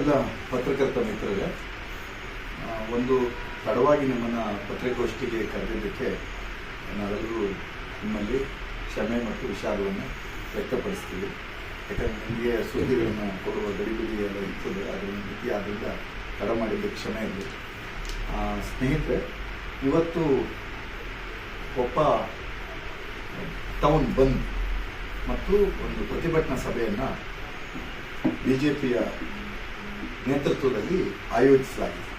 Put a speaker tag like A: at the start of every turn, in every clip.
A: ಎಲ್ಲ ಪತ್ರಕರ್ತ ಮಿತ್ರರೇ ಒಂದು ತಡವಾಗಿ ನಿಮ್ಮನ್ನು ಪತ್ರಿಕಾಗೋಷ್ಠಿಗೆ ಕರೆದಿದ್ದಕ್ಕೆ ನಾವೆಲ್ಲರೂ ನಿಮ್ಮಲ್ಲಿ ಕ್ಷಮೆ ಮತ್ತು ವಿಷಾದವನ್ನು ವ್ಯಕ್ತಪಡಿಸ್ತೀವಿ. ಯಾಕಂದರೆ ನಿಮಗೆ ಸುದ್ದಿಗಳನ್ನು ಕೊಡುವ ಗಡಿಬಿಡಿ ಎಲ್ಲ ಇರ್ತದೆ ಅದರ ಮಿತಿ ಆದ್ದರಿಂದ ತಡ ಮಾಡಿದ್ದಕ್ಕೆ ಕ್ಷಮೆ ಇರಲಿ ಸ್ನೇಹಿತರೆ, ಇವತ್ತು ಕೊಪ್ಪ ಟೌನ್ ಬಂದ್ ಮತ್ತು ಒಂದು ಪ್ರತಿಭಟನಾ ಸಭೆಯನ್ನು ಬಿ ಜೆ ಪಿಯ ನೇತೃತ್ವದಲ್ಲಿ ಆಯೋಜಿಸಲಾಗಿದೆ.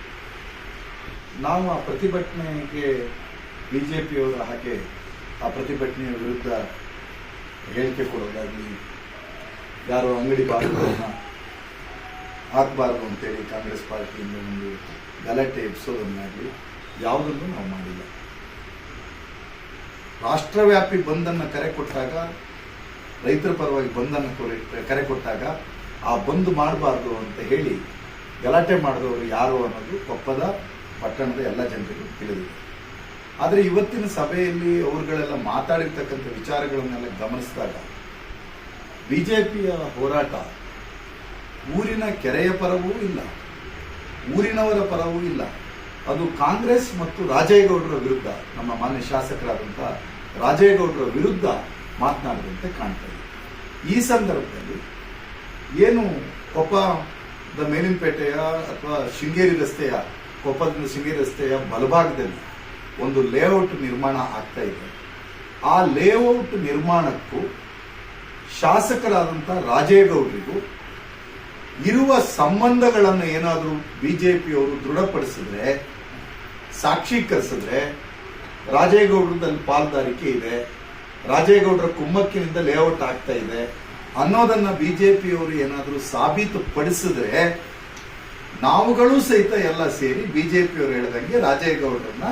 A: ನಾವು ಆ ಪ್ರತಿಭಟನೆಗೆ ಬಿ ಜೆ ಪಿಯವರ ಹಾಗೆ ಆ ಪ್ರತಿಭಟನೆಯ ವಿರುದ್ಧ ಹೇಳಿಕೆ ಕೊಡೋದಾಗಲಿ, ಯಾರೋ ಅಂಗಡಿ ಬಾಗಿಲನ್ನು ಹಾಕಬಾರ್ದು ಅಂತೇಳಿ ಕಾಂಗ್ರೆಸ್ ಪಾರ್ಟಿಯಿಂದ ಒಂದು ಗಲಾಟೆ ಎಬ್ಸೋದನ್ನಾಗಲಿ ಯಾವುದನ್ನು ನಾವು ಮಾಡಿಲ್ಲ. ರಾಷ್ಟ್ರವ್ಯಾಪಿ ಬಂದನ್ನು ಕರೆ ಕೊಟ್ಟಾಗ, ರೈತರ ಪರವಾಗಿ ಬಂದನ್ನು ಕೊರೆ- ಕರೆ ಕೊಟ್ಟಾಗ ಆ ಬಂದ್ ಮಾಡಬಾರ್ದು ಅಂತ ಹೇಳಿ ಗಲಾಟೆ ಮಾಡಿದವರು ಯಾರು ಅನ್ನೋದು ಕೊಪ್ಪದ ಪಟ್ಟಣದ ಎಲ್ಲ ಜನರಿಗೂ ತಿಳಿದಿದೆ. ಆದರೆ ಇವತ್ತಿನ ಸಭೆಯಲ್ಲಿ ಅವರುಗಳೆಲ್ಲ ಮಾತಾಡಿರ್ತಕ್ಕಂಥ ವಿಚಾರಗಳನ್ನೆಲ್ಲ ಗಮನಿಸಿದಾಗ ಬಿ ಜೆ ಪಿಯ ಹೋರಾಟ ಊರಿನ ಕೆರೆಯ ಪರವೂ ಇಲ್ಲ, ಊರಿನವರ ಪರವೂ ಇಲ್ಲ. ಅದು ಕಾಂಗ್ರೆಸ್ ಮತ್ತು ರಾಜೇಗೌಡರ ವಿರುದ್ಧ, ನಮ್ಮ ಮಾನ್ಯ ಶಾಸಕರಾದಂಥ ರಾಜೇಗೌಡರ ವಿರುದ್ಧ ಮಾತನಾಡಿದಂತೆ ಇದೆ. ಈ ಸಂದರ್ಭದಲ್ಲಿ ಏನು ಕೊಪ್ಪದ ಮೇಲಿನಪೇಟೆಯ ಅಥವಾ ಶೃಂಗೇರಿ ರಸ್ತೆಯ ಕೊಪ್ಪದಿಂದ ಶೃಂಗೇರಿ ರಸ್ತೆಯ ಬಲಭಾಗದಲ್ಲಿ ಒಂದು ಲೇಔಟ್ ನಿರ್ಮಾಣ ಆಗ್ತಾ ಇದೆ. ಆ ಲೇಔಟ್ ನಿರ್ಮಾಣಕ್ಕೂ ಶಾಸಕರಾದಂಥ ರಾಜೇಗೌಡರಿಗೂ ಇರುವ ಸಂಬಂಧಗಳನ್ನು ಏನಾದರೂ ಬಿಜೆಪಿಯವರು ದೃಢಪಡಿಸಿದ್ರೆ ಸಾಕ್ಷೀಕರಿಸಿದ್ರೆ ರಾಜೇಗೌಡರದಲ್ಲಿ ಪಾಲ್ದಾರಿಕೆ ಇದೆ, ರಾಜೇಗೌಡರ ಕುಮ್ಮಕ್ಕಿನಿಂದ ಲೇಔಟ್ ಆಗ್ತಾ ಇದೆ ಅನ್ನೋದನ್ನ ಬಿಜೆಪಿಯವರು ಏನಾದರೂ ಸಾಬೀತುಪಡಿಸಿದ್ರೆ ನಾವುಗಳು ಸಹಿತ ಎಲ್ಲ ಸೇರಿ ಬಿಜೆಪಿಯವರು ಹೇಳಿದಂಗೆ ರಾಜೇಗೌಡರನ್ನ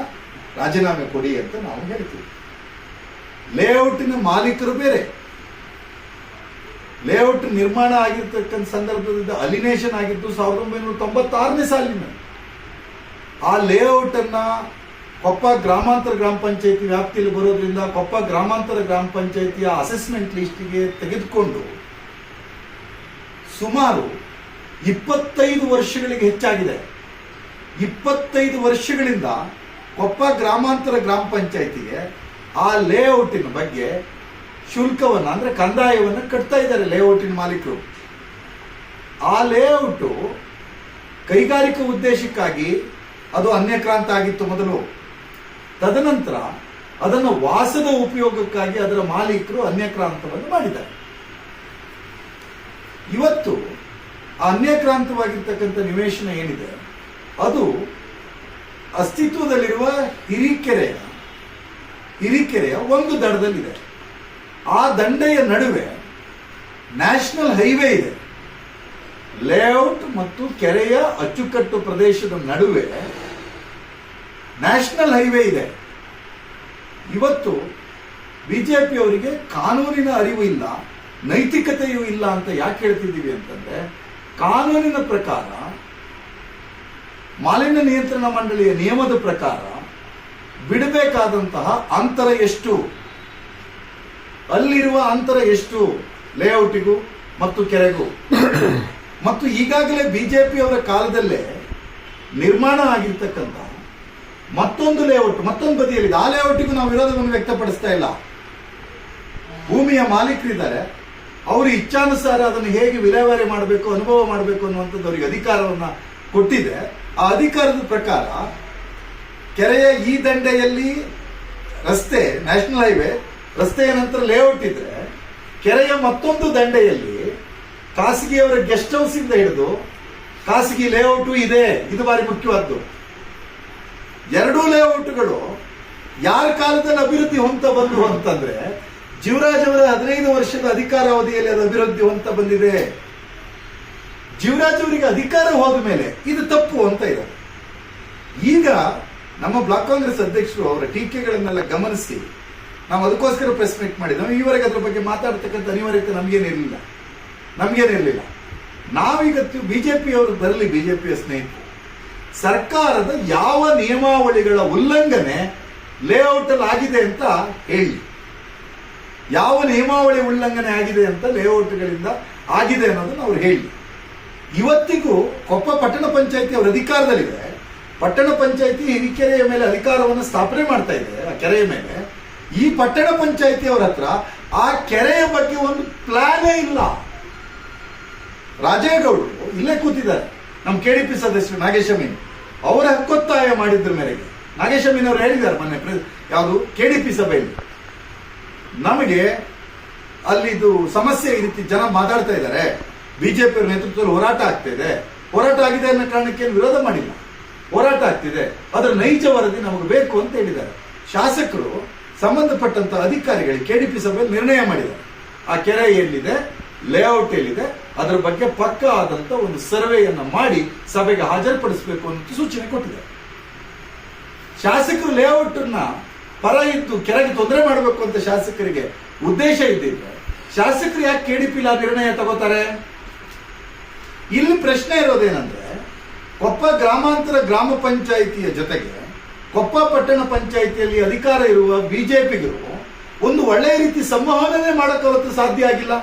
A: ರಾಜೀನಾಮೆ ಕೊಡಿ ಅಂತ ನಾವು ಹೇಳ್ತೀವಿ. ಲೇಔಟಿನ ಮಾಲೀಕರು ಬೇರೆ. ಲೇಔಟ್ ನಿರ್ಮಾಣ ಆಗಿರ್ತಕ್ಕಂಥ ಸಂದರ್ಭದಿಂದ ಅಲಿನೇಷನ್ ಆಗಿದ್ದು ಸಾವಿರದ ಒಂಬೈನೂರ ತೊಂಬತ್ತಾರನೇ ಸಾಲಿನ. ಆ ಲೇಔಟ್ ಅನ್ನ ಕೊಪ್ಪ ಗ್ರಾಮಾಂತರ ಗ್ರಾಮ ಪಂಚಾಯತಿ ವ್ಯಾಪ್ತಿಯಲ್ಲಿ ಬರೋದ್ರಿಂದ ಕೊಪ್ಪ ಗ್ರಾಮಾಂತರ ಗ್ರಾಮ ಪಂಚಾಯತಿಯ ಅಸೆಸ್ಮೆಂಟ್ ಲಿಸ್ಟ್ಗೆ ತೆಗೆದುಕೊಂಡು ಸುಮಾರು ಇಪ್ಪತ್ತೈದು ವರ್ಷಗಳಿಗೆ ಹೆಚ್ಚಾಗಿದೆ. ಇಪ್ಪತ್ತೈದು ವರ್ಷಗಳಿಂದ ಕೊಪ್ಪ ಗ್ರಾಮಾಂತರ ಗ್ರಾಮ ಪಂಚಾಯತಿಗೆ ಆ ಲೇಔಟಿನ ಬಗ್ಗೆ ಶುಲ್ಕವನ್ನು ಅಂದರೆ ಕಂದಾಯವನ್ನು ಕಟ್ತಾ ಇದ್ದಾರೆ ಲೇಔಟಿನ ಮಾಲೀಕರು. ಆ ಲೇಔಟು ಕೈಗಾರಿಕಾ ಉದ್ದೇಶಕ್ಕಾಗಿ ಅದು ಅನ್ಯಕ್ರಾಂತ ಆಗಿತ್ತು ಮೊದಲು. ತದನಂತರ ಅದನ್ನು ವಾಸದ ಉಪಯೋಗಕ್ಕಾಗಿ ಅದರ ಮಾಲೀಕರು ಅನ್ಯಕ್ರಾಂತವನ್ನು ಮಾಡಿದ್ದಾರೆ. ಇವತ್ತು ಆ ಅನ್ಯಕ್ರಾಂತವಾಗಿರ್ತಕ್ಕಂಥ ನಿವೇಶನ ಏನಿದೆ? ಅದು ಅಸ್ತಿತ್ವದಲ್ಲಿರುವ ಹಿರಿಕೆರೆಯ ಹಿರಿಕೆರೆಯ ಒಂದು ದಡದಲ್ಲಿದೆ. ಆ ದಂಡೆಯ ನಡುವೆ ನ್ಯಾಷನಲ್ ಹೈವೇ ಇದೆ. ಲೇಔಟ್ ಮತ್ತು ಕೆರೆಯ ಅಚ್ಚುಕಟ್ಟು ಪ್ರದೇಶದ ನಡುವೆ ನ್ಯಾಷನಲ್ ಹೈವೇ ಇದೆ. ಇವತ್ತು ಬಿಜೆಪಿಯವರಿಗೆ ಕಾನೂನಿನ ಅರಿವು ಇಲ್ಲ. ನೈತಿಕತೆಯೂ ಇಲ್ಲ ಅಂತ ಯಾಕೆ ಹೇಳ್ತಿದ್ದೀವಿ ಅಂತಂದ್ರೆ, ಕಾನೂನಿನ ಪ್ರಕಾರ, ಮಾಲಿನ್ಯ ನಿಯಂತ್ರಣ ಮಂಡಳಿಯ ನಿಯಮದ ಪ್ರಕಾರ ಬಿಡಬೇಕಾದಂತಹ ಅಂತರ ಎಷ್ಟು? ಅಲ್ಲಿರುವ ಅಂತರ ಎಷ್ಟು ಲೇಔಟಿಗೂ ಮತ್ತು ಕೆರೆಗೂ? ಮತ್ತು ಈಗಾಗಲೇ ಬಿಜೆಪಿಯವರ ಕಾಲದಲ್ಲೇ ನಿರ್ಮಾಣ ಆಗಿರ್ತಕ್ಕಂಥ ಮತ್ತೊಂದು ಲೇಔಟ್, ಮತ್ತೊಂದು ಬದಿಯಲ್ಲಿ ಆ ಲೇಔಟಿಗೂ ನಾವು ವಿರೋಧವನ್ನು ವ್ಯಕ್ತಪಡಿಸ್ತಾ ಇಲ್ಲ. ಭೂಮಿಯ ಮಾಲೀಕರಿದ್ದಾರೆ. ಅವರು ಇಚ್ಛಾನುಸಾರ ಅದನ್ನು ಹೇಗೆ ವಿಲೇವಾರಿ ಮಾಡಬೇಕು, ಅನುಭವ ಮಾಡಬೇಕು ಅನ್ನುವಂಥದ್ದು ಅವರಿಗೆ ಅಧಿಕಾರವನ್ನು ಕೊಟ್ಟಿದೆ. ಆ ಅಧಿಕಾರದ ಪ್ರಕಾರ ಕೆರೆಯ ಈ ದಂಡೆಯಲ್ಲಿ ರಸ್ತೆ, ನ್ಯಾಷನಲ್ ಹೈವೇ, ರಸ್ತೆಯ ನಂತರ ಲೇಔಟ್ ಇದ್ರೆ ಕೆರೆಯ ಮತ್ತೊಂದು ದಂಡೆಯಲ್ಲಿ ಖಾಸಗಿಯವರ ಗೆಸ್ಟ್ ಹೌಸ್ ಇಂದ ಹಿಡಿದು ಖಾಸಗಿ ಲೇಔಟು ಇದೆ. ಇದು ಬಾರಿ ಮುಖ್ಯವಾದ್ದು. ಎರಡೂ ಲೇಔಟ್ಗಳು ಯಾರ ಕಾಲದಲ್ಲಿ ಅಭಿವೃದ್ಧಿ ಹೊಂತ ಬಂದು ಅಂತಂದ್ರೆ ಜೀವರಾಜ್ ಅವರ ಹದಿನೈದು ವರ್ಷದ ಅಧಿಕಾರಾವಧಿಯಲ್ಲಿ ಅದು ಅಭಿವೃದ್ಧಿ ಅಂತ ಬಂದಿದೆ. ಜೀವರಾಜ್ ಅವರಿಗೆ ಅಧಿಕಾರ ಹೋದ ಮೇಲೆ ಇದು ತಪ್ಪು ಅಂತ ಇದೆ. ಈಗ ನಮ್ಮ ಬ್ಲಾಕ್ ಕಾಂಗ್ರೆಸ್ ಅಧ್ಯಕ್ಷರು ಅವರ ಟೀಕೆಗಳನ್ನೆಲ್ಲ ಗಮನಿಸಿ, ನಾವು ಅದಕ್ಕೋಸ್ಕರ ಪ್ರೆಸ್ ಮೀಟ್ ಮಾಡಿದ್ವಿ. ಈವರೆಗೆ ಅದ್ರ ಬಗ್ಗೆ ಮಾತಾಡ್ತಕ್ಕಂಥ ಅನಿವಾರ್ಯತೆ ನಮಗೇನಿರಲಿಲ್ಲ ನಮಗೇನಿರಲಿಲ್ಲ ನಾವೀಗತ್ತು ಬಿಜೆಪಿಯವರು ಬರಲಿ, ಬಿಜೆಪಿಯ ಸ್ನೇಹಿತರು. ಸರ್ಕಾರದ ಯಾವ ನಿಯಮಾವಳಿಗಳ ಉಲ್ಲಂಘನೆ ಲೇಔಟ್ ಅಲ್ಲಿ ಆಗಿದೆ ಅಂತ ಹೇಳಿ. ಯಾವ ನಿಯಮಾವಳಿ ಉಲ್ಲಂಘನೆ ಆಗಿದೆ ಅಂತ ಲೇಔಟ್ಗಳಿಂದ ಆಗಿದೆ ಅನ್ನೋದನ್ನ ಅವ್ರು ಹೇಳಿ. ಇವತ್ತಿಗೂ ಕೊಪ್ಪ ಪಟ್ಟಣ ಪಂಚಾಯತಿ ಅವರ ಅಧಿಕಾರದಲ್ಲಿದೆ. ಪಟ್ಟಣ ಪಂಚಾಯತಿ ಹಿರಿಕೆರೆಯ ಮೇಲೆ ಅಧಿಕಾರವನ್ನು ಸ್ಥಾಪನೆ ಮಾಡ್ತಾ ಇದೆ, ಆ ಕೆರೆಯ ಮೇಲೆ. ಈ ಪಟ್ಟಣ ಪಂಚಾಯತಿ ಅವರ ಹತ್ರ ಆ ಕೆರೆಯ ಬಗ್ಗೆ ಒಂದು ಪ್ಲಾನೇ ಇಲ್ಲ. ರಾಜೇಗೌಡರು ಇಲ್ಲೇ ಕೂತಿದ್ದಾರೆ ನಮ್ಮ ಕೆ ಡಿ ಪಿ ಸದಸ್ಯರು ನಾಗೇಶ ಮೀನ್ ಅವರ ಹಕ್ಕೊತ್ತಾಯ ಮಾಡಿದ್ರ ಮೇರೆಗೆ. ನಾಗೇಶ ಮೀನ್ ಅವರು ಹೇಳಿದ್ದಾರೆ ಮೊನ್ನೆ ಯಾವುದು ಕೆ ಡಿ ಪಿ ಸಭೆಯಲ್ಲಿ. ನಮಗೆ ಅಲ್ಲಿ ಇದು ಸಮಸ್ಯೆ ಈ ರೀತಿ ಜನ ಮಾತಾಡ್ತಾ ಇದ್ದಾರೆ. ಬಿಜೆಪಿ ನೇತೃತ್ವದಲ್ಲಿ ಹೋರಾಟ ಆಗ್ತಾ ಇದೆ. ಹೋರಾಟ ಆಗಿದೆ ಅನ್ನೋ ಕಾರಣಕ್ಕೆ ವಿರೋಧ ಮಾಡಿಲ್ಲ. ಹೋರಾಟ ಆಗ್ತಿದೆ ಅದರ ನೈಜ ವರದಿ ನಮಗೆ ಬೇಕು ಅಂತ ಹೇಳಿದ್ದಾರೆ. ಶಾಸಕರು ಸಂಬಂಧಪಟ್ಟಂತ ಅಧಿಕಾರಿಗಳಿಗೆ ಕೆಡಿಪಿ ಸಭೆಯಲ್ಲಿ ನಿರ್ಣಯ ಮಾಡಿದ್ದಾರೆ. ಆ ಕೆರೆ ಎಲ್ಲಿದೆ? ಲೇಔಟ್ ಎಲ್ಲಿದೆ? ಅದರ ಬಗ್ಗೆ ಪಕ್ಕ ಆದಂತ ಒಂದು ಸರ್ವೆಯನ್ನ ಮಾಡಿ ಸಭೆಗೆ ಹಾಜರುಪಡಿಸಬೇಕು ಅಂತ ಸೂಚನೆ ಕೊಟ್ಟಿದ್ದಾರೆ. ಶಾಸಕರು ಲೇಔಟ್ ಪರ ಇತ್ತು ಕೆಳಗೆ ತೊಂದರೆ ಮಾಡಬೇಕು ಅಂತ ಶಾಸಕರಿಗೆ ಉದ್ದೇಶ ಇದ್ದಿದ್ರೆ ಶಾಸಕರು ಯಾಕೆ ಕೆಡಿಪಿಲ್ಲ ನಿರ್ಣಯ ತಗೋತಾರೆ? ಇಲ್ಲಿ ಪ್ರಶ್ನೆ ಇರೋದೇನಂದ್ರೆ, ಕೊಪ್ಪ ಗ್ರಾಮಾಂತರ ಗ್ರಾಮ ಪಂಚಾಯಿತಿಯ ಜೊತೆಗೆ ಕೊಪ್ಪ ಪಟ್ಟಣ ಪಂಚಾಯಿತಿಯಲ್ಲಿ ಅಧಿಕಾರ ಇರುವ ಬಿಜೆಪಿಗರು ಒಂದು ಒಳ್ಳೆಯ ರೀತಿ ಸಂವಹನವೇ ಅವತ್ತು ಸಾಧ್ಯ ಆಗಿಲ್ಲ.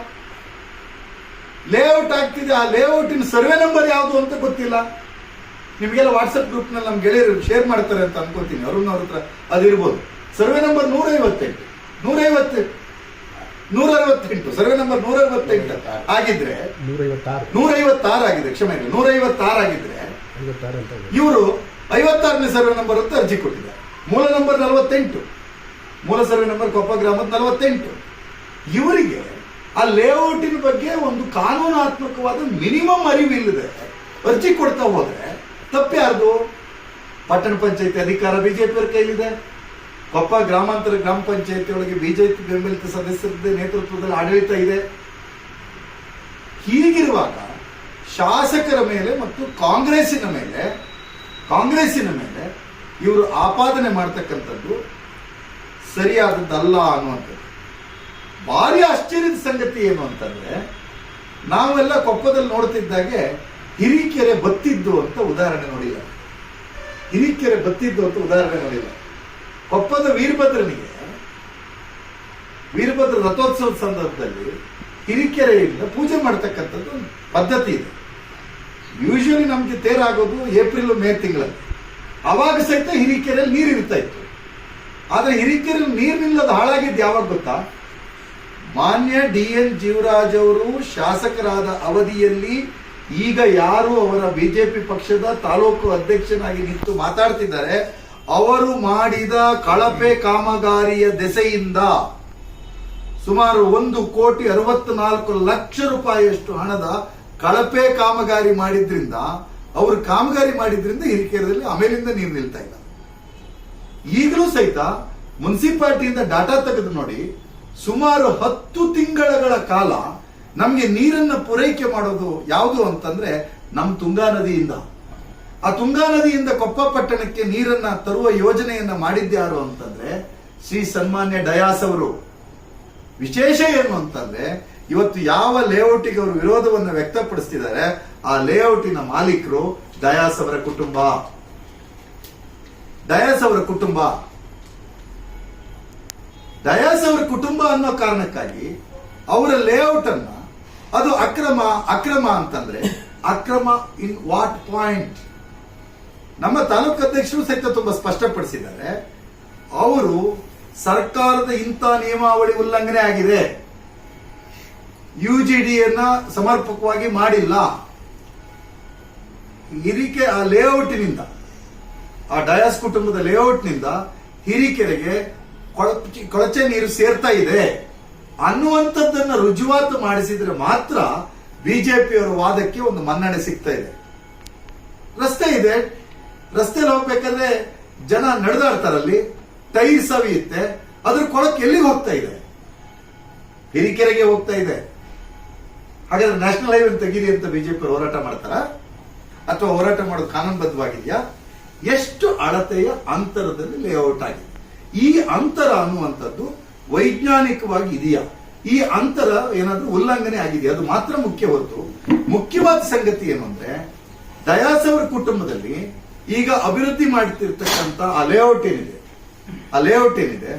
A: ಲೇಔಟ್ ಆಗ್ತಿದೆ, ಆ ಲೇಔಟಿನ ಸರ್ವೆ ನಂಬರ್ ಯಾವುದು ಅಂತ ಗೊತ್ತಿಲ್ಲ. ನಿಮಗೆಲ್ಲ ವಾಟ್ಸಪ್ ಗ್ರೂಪ್ನಲ್ಲಿ ನಮ್ಮ ಗೆಳೆಯರು ಶೇರ್ ಮಾಡ್ತಾರೆ ಅಂತ ಅನ್ಕೋತೀನಿ, ಅರುಣ್ ಅವ್ರ ಹತ್ರ ಅದಿರ್ಬೋದು. ಸರ್ವೆ ನಂಬರ್ ನೂರೈವತ್ತೆಂಟು. ಐವತ್ತೆಂಟು ನೂರ ಐವತ್ತು ನೂರ ಅರವತ್ತೆಂಟು ಸರ್ವೆ ನಂಬರ್ ನೂರ ಅರವತ್ತೆಂಟು ಆಗಿದ್ರೆ
B: ನೂರೈವತ್ತಾರು.
A: ಆಗಿದೆ ಕ್ಷಮೆ ನೂರೈವತ್ತಾರು ಆಗಿದ್ರೆ. ಇವರು ಐವತ್ತಾರನೇ ಸರ್ವೆ ನಂಬರ್ ಅಂತ ಅರ್ಜಿ ಕೊಟ್ಟಿದ್ದಾರೆ. ಮೂಲ ನಂಬರ್ ನಲವತ್ತೆಂಟು. ಮೂಲ ಸರ್ವೆ ನಂಬರ್ ಕೊಪ್ಪ ಗ್ರಾಮದ ನಲವತ್ತೆಂಟು. ಇವರಿಗೆ ಆ ಲೇಔಟಿನ ಬಗ್ಗೆ ಒಂದು ಕಾನೂನಾತ್ಮಕವಾದ ಮಿನಿಮಮ್ ಅರಿವಿಲ್ಲದೆ ಅರ್ಜಿ ಕೊಡ್ತಾ ಹೋದ್ರೆ ತಪ್ಪ್ಯಾರ್ದು ಪಟ್ಟಣ ಪಂಚಾಯತಿ ಅಧಿಕಾರ ಬಿಜೆಪಿಯವ್ರ ಕೈಲಿದೆ. ಕೊಪ್ಪ ಗ್ರಾಮಾಂತರ ಗ್ರಾಮ ಪಂಚಾಯತಿ ಒಳಗೆ ಬಿಜೆಪಿ ಬೆಂಬಲಿತ ಸದಸ್ಯರ ನೇತೃತ್ವದಲ್ಲಿ ಆಡಳಿತ ಇದೆ. ಹೀಗಿರುವಾಗ ಶಾಸಕರ ಮೇಲೆ ಮತ್ತು ಕಾಂಗ್ರೆಸ್ಸಿನ ಮೇಲೆ ಕಾಂಗ್ರೆಸ್ಸಿನ ಮೇಲೆ ಇವರು ಆಪಾದನೆ ಮಾಡ್ತಕ್ಕಂಥದ್ದು ಸರಿಯಾದದ್ದಲ್ಲ ಅನ್ನುವಂಥದ್ದು. ಭಾರಿ ಆಶ್ಚರ್ಯದ ಸಂಗತಿ ಏನು ಅಂತಂದ್ರೆ, ನಾವೆಲ್ಲ ಕೊಪ್ಪದಲ್ಲಿ ನೋಡ್ತಿದ್ದಾಗೆ ಹಿರಿಕೆರೆ ಬತ್ತಿದ್ದು ಅಂತ ಉದಾಹರಣೆ ನೋಡಿಲ್ಲ. ಹಿರಿಕೆರೆ ಬತ್ತಿದ್ದು ಅಂತ ಉದಾಹರಣೆ ನೋಡಿಲ್ಲ. ಕೊಪ್ಪದ ವೀರಭದ್ರನಿಗೆ, ವೀರಭದ್ರ ರಥೋತ್ಸವದ ಸಂದರ್ಭದಲ್ಲಿ ಹಿರಿಕೆರೆಯಿಂದ ಪೂಜೆ ಮಾಡ್ತಕ್ಕಂಥದ್ದು ಪದ್ಧತಿ ಇದೆ. ಯೂಶಲಿ ನಮಗೆ ತೇರಾಗೋದು ಏಪ್ರಿಲ್ ಮೇ ತಿಂಗಳಲ್ಲಿ. ಅವಾಗ ಸಹಿತ ಹಿರಿಕೆರೆಯಲ್ಲಿ ನೀರು ಇರ್ತಾ ಇತ್ತು. ಆದ್ರೆ ಹಿರಿಕೆರೆಯಲ್ಲಿ ನೀರು ನಿಲ್ಲದ ಹಾಳಾಗಿದ್ದು ಯಾವಾಗ ಗೊತ್ತಾ? ಮಾನ್ಯ ಡಿ ಎನ್ ಜೀವರಾಜ್ ಅವರು ಶಾಸಕರಾದ ಅವಧಿಯಲ್ಲಿ ಈಗ ಯಾರು ಅವರ ಬಿಜೆಪಿ ಪಕ್ಷದ ತಾಲೂಕು ಅಧ್ಯಕ್ಷನಾಗಿ ನಿಂತು ಮಾತಾಡ್ತಿದ್ದಾರೆ ಅವರು ಮಾಡಿದ ಕಳಪೆ ಕಾಮಗಾರಿಯ ದೆಸೆಯಿಂದ ಸುಮಾರು ಒಂದು ಕೋಟಿ ಅರವತ್ನಾಲ್ಕು ಲಕ್ಷ ರೂಪಾಯಿಯಷ್ಟು ಹಣದ ಕಳಪೆ ಕಾಮಗಾರಿ ಮಾಡಿದ್ರಿಂದ, ಅವರು ಕಾಮಗಾರಿ ಮಾಡಿದ್ರಿಂದ ಹಿರಿಕೆರೆಯಲ್ಲಿ ಆಮೇಲಿಂದ ನೀರು ನಿಲ್ತಾ ಇಲ್ಲ. ಈಗಲೂ ಸಹಿತ ಮುನ್ಸಿಪಾಲ್ಟಿಯಿಂದ ಡಾಟಾ ತೆಗೆದು ನೋಡಿ, ಸುಮಾರು ಹತ್ತು ತಿಂಗಳ ಕಾಲ ನಮಗೆ ನೀರನ್ನು ಪೂರೈಕೆ ಮಾಡೋದು ಯಾವುದು ಅಂತಂದ್ರೆ ನಮ್ಮ ತುಂಗಾ ನದಿಯಿಂದ. ಆ ತುಂಗಾ ನದಿಯಿಂದ ಕೊಪ್ಪ ಪಟ್ಟಣಕ್ಕೆ ನೀರನ್ನ ತರುವ ಯೋಜನೆಯನ್ನ ಮಾಡಿದ್ಯಾರು ಅಂತಂದ್ರೆ ಶ್ರೀ ಸನ್ಮಾನ್ಯ ಡಯಾಸ್ ಅವರು. ವಿಶೇಷ ಏನು ಅಂತಂದ್ರೆ ಇವತ್ತು ಯಾವ ಲೇಔಟಿಗೆ ಅವರು ವಿರೋಧವನ್ನು ವ್ಯಕ್ತಪಡಿಸ್ತಿದ್ದಾರೆ, ಆ ಲೇಔಟಿನ ಮಾಲೀಕರು ಡಯಾಸ್ ಅವರ ಕುಟುಂಬ. ಡಯಾಸ್ ಅವರ ಕುಟುಂಬ. ಡಯಾಸ್ ಅವರ ಕುಟುಂಬ ಅನ್ನೋ ಕಾರಣಕ್ಕಾಗಿ ಅವರ ಲೇಔಟ್ ಅನ್ನ ಅದು ಅಕ್ರಮ ಅಕ್ರಮ ಅಂತಂದ್ರೆ ಅಕ್ರಮ ಇನ್ ವಾಟ್ ಪಾಯಿಂಟ್? ನಮ್ಮ ತಾಲೂಕು ಅಧ್ಯಕ್ಷರು ಸಹಿತ ತುಂಬಾ ಸ್ಪಷ್ಟಪಡಿಸಿದ್ದಾರೆ. ಅವರು ಸರ್ಕಾರದ ಇಂಥ ನಿಯಮಾವಳಿ ಉಲ್ಲಂಘನೆ ಆಗಿದೆ. ಯು ಜಿ ಸಮರ್ಪಕವಾಗಿ ಮಾಡಿಲ್ಲ. ಹಿರಿಕೆ ಆ ಲೇಔಟ್ನಿಂದ, ಆ ಡಯಾಸ್ ಕುಟುಂಬದ ಲೇಔಟ್ನಿಂದ ಹಿರಿಕೆರೆಗೆ ಕೊಳಚೆ ನೀರು ಸೇರ್ತಾ ಇದೆ. ಅನ್ನುವಂಥದ್ದನ್ನ ರುಜುವಾತು ಮಾಡಿಸಿದ್ರೆ ಮಾತ್ರ ಬಿಜೆಪಿಯವರ ವಾದಕ್ಕೆ ಒಂದು ಮನ್ನಣೆ ಸಿಗ್ತಾ ಇದೆ. ರಸ್ತೆ ಇದೆ. ರಸ್ತೆಯಲ್ಲಿ ಹೋಗ್ಬೇಕಾದ್ರೆ ಜನ ನಡೆದಾಡ್ತಾರಲ್ಲಿ ಟೈರ್ ಸವಿಯುತ್ತೆ ಅದ್ರ ಕೊಳಕ್ಕೆ ಎಲ್ಲಿಗೆ ಹೋಗ್ತಾ ಇದೆ? ಹಿರಿಕೆರೆಗೆ ಹೋಗ್ತಾ ಇದೆ. ಹಾಗಾದ್ರೆ ನ್ಯಾಷನಲ್ ಹೈವೇ ತೆಗೀರಿ ಅಂತ ಬಿಜೆಪಿ ಹೋರಾಟ ಮಾಡ್ತಾರ? ಅಥವಾ ಹೋರಾಟ ಮಾಡೋದು ಕಾನೂನುಬದ್ಧವಾಗಿದೆಯಾ? ಎಷ್ಟು ಅಳತೆಯ ಅಂತರದಲ್ಲಿ ಲೇಔಟ್ ಆಗಿದೆ. ಈ ಅಂತರ ಅನ್ನುವಂಥದ್ದು ವೈಜ್ಞಾನಿಕವಾಗಿ ಇದೆಯಾ? ಈ ಅಂತರ ಏನಾದ್ರೂ ಉಲ್ಲಂಘನೆ ಆಗಿದೆಯಾ? ಅದು ಮಾತ್ರ ಮುಖ್ಯ ಹೊರತು ಮುಖ್ಯವಾದ ಸಂಗತಿ ಏನು ಅಂದ್ರೆ ದಯಾಸವರ ಕುಟುಂಬದಲ್ಲಿ ಈಗ ಅಭಿವೃದ್ಧಿ ಮಾಡ್ತಿರ್ತಕ್ಕಂಥ ಆ ಲೇಔಟ್ ಏನಿದೆ? ಆ ಲೇಔಟ್ ಏನಿದೆ?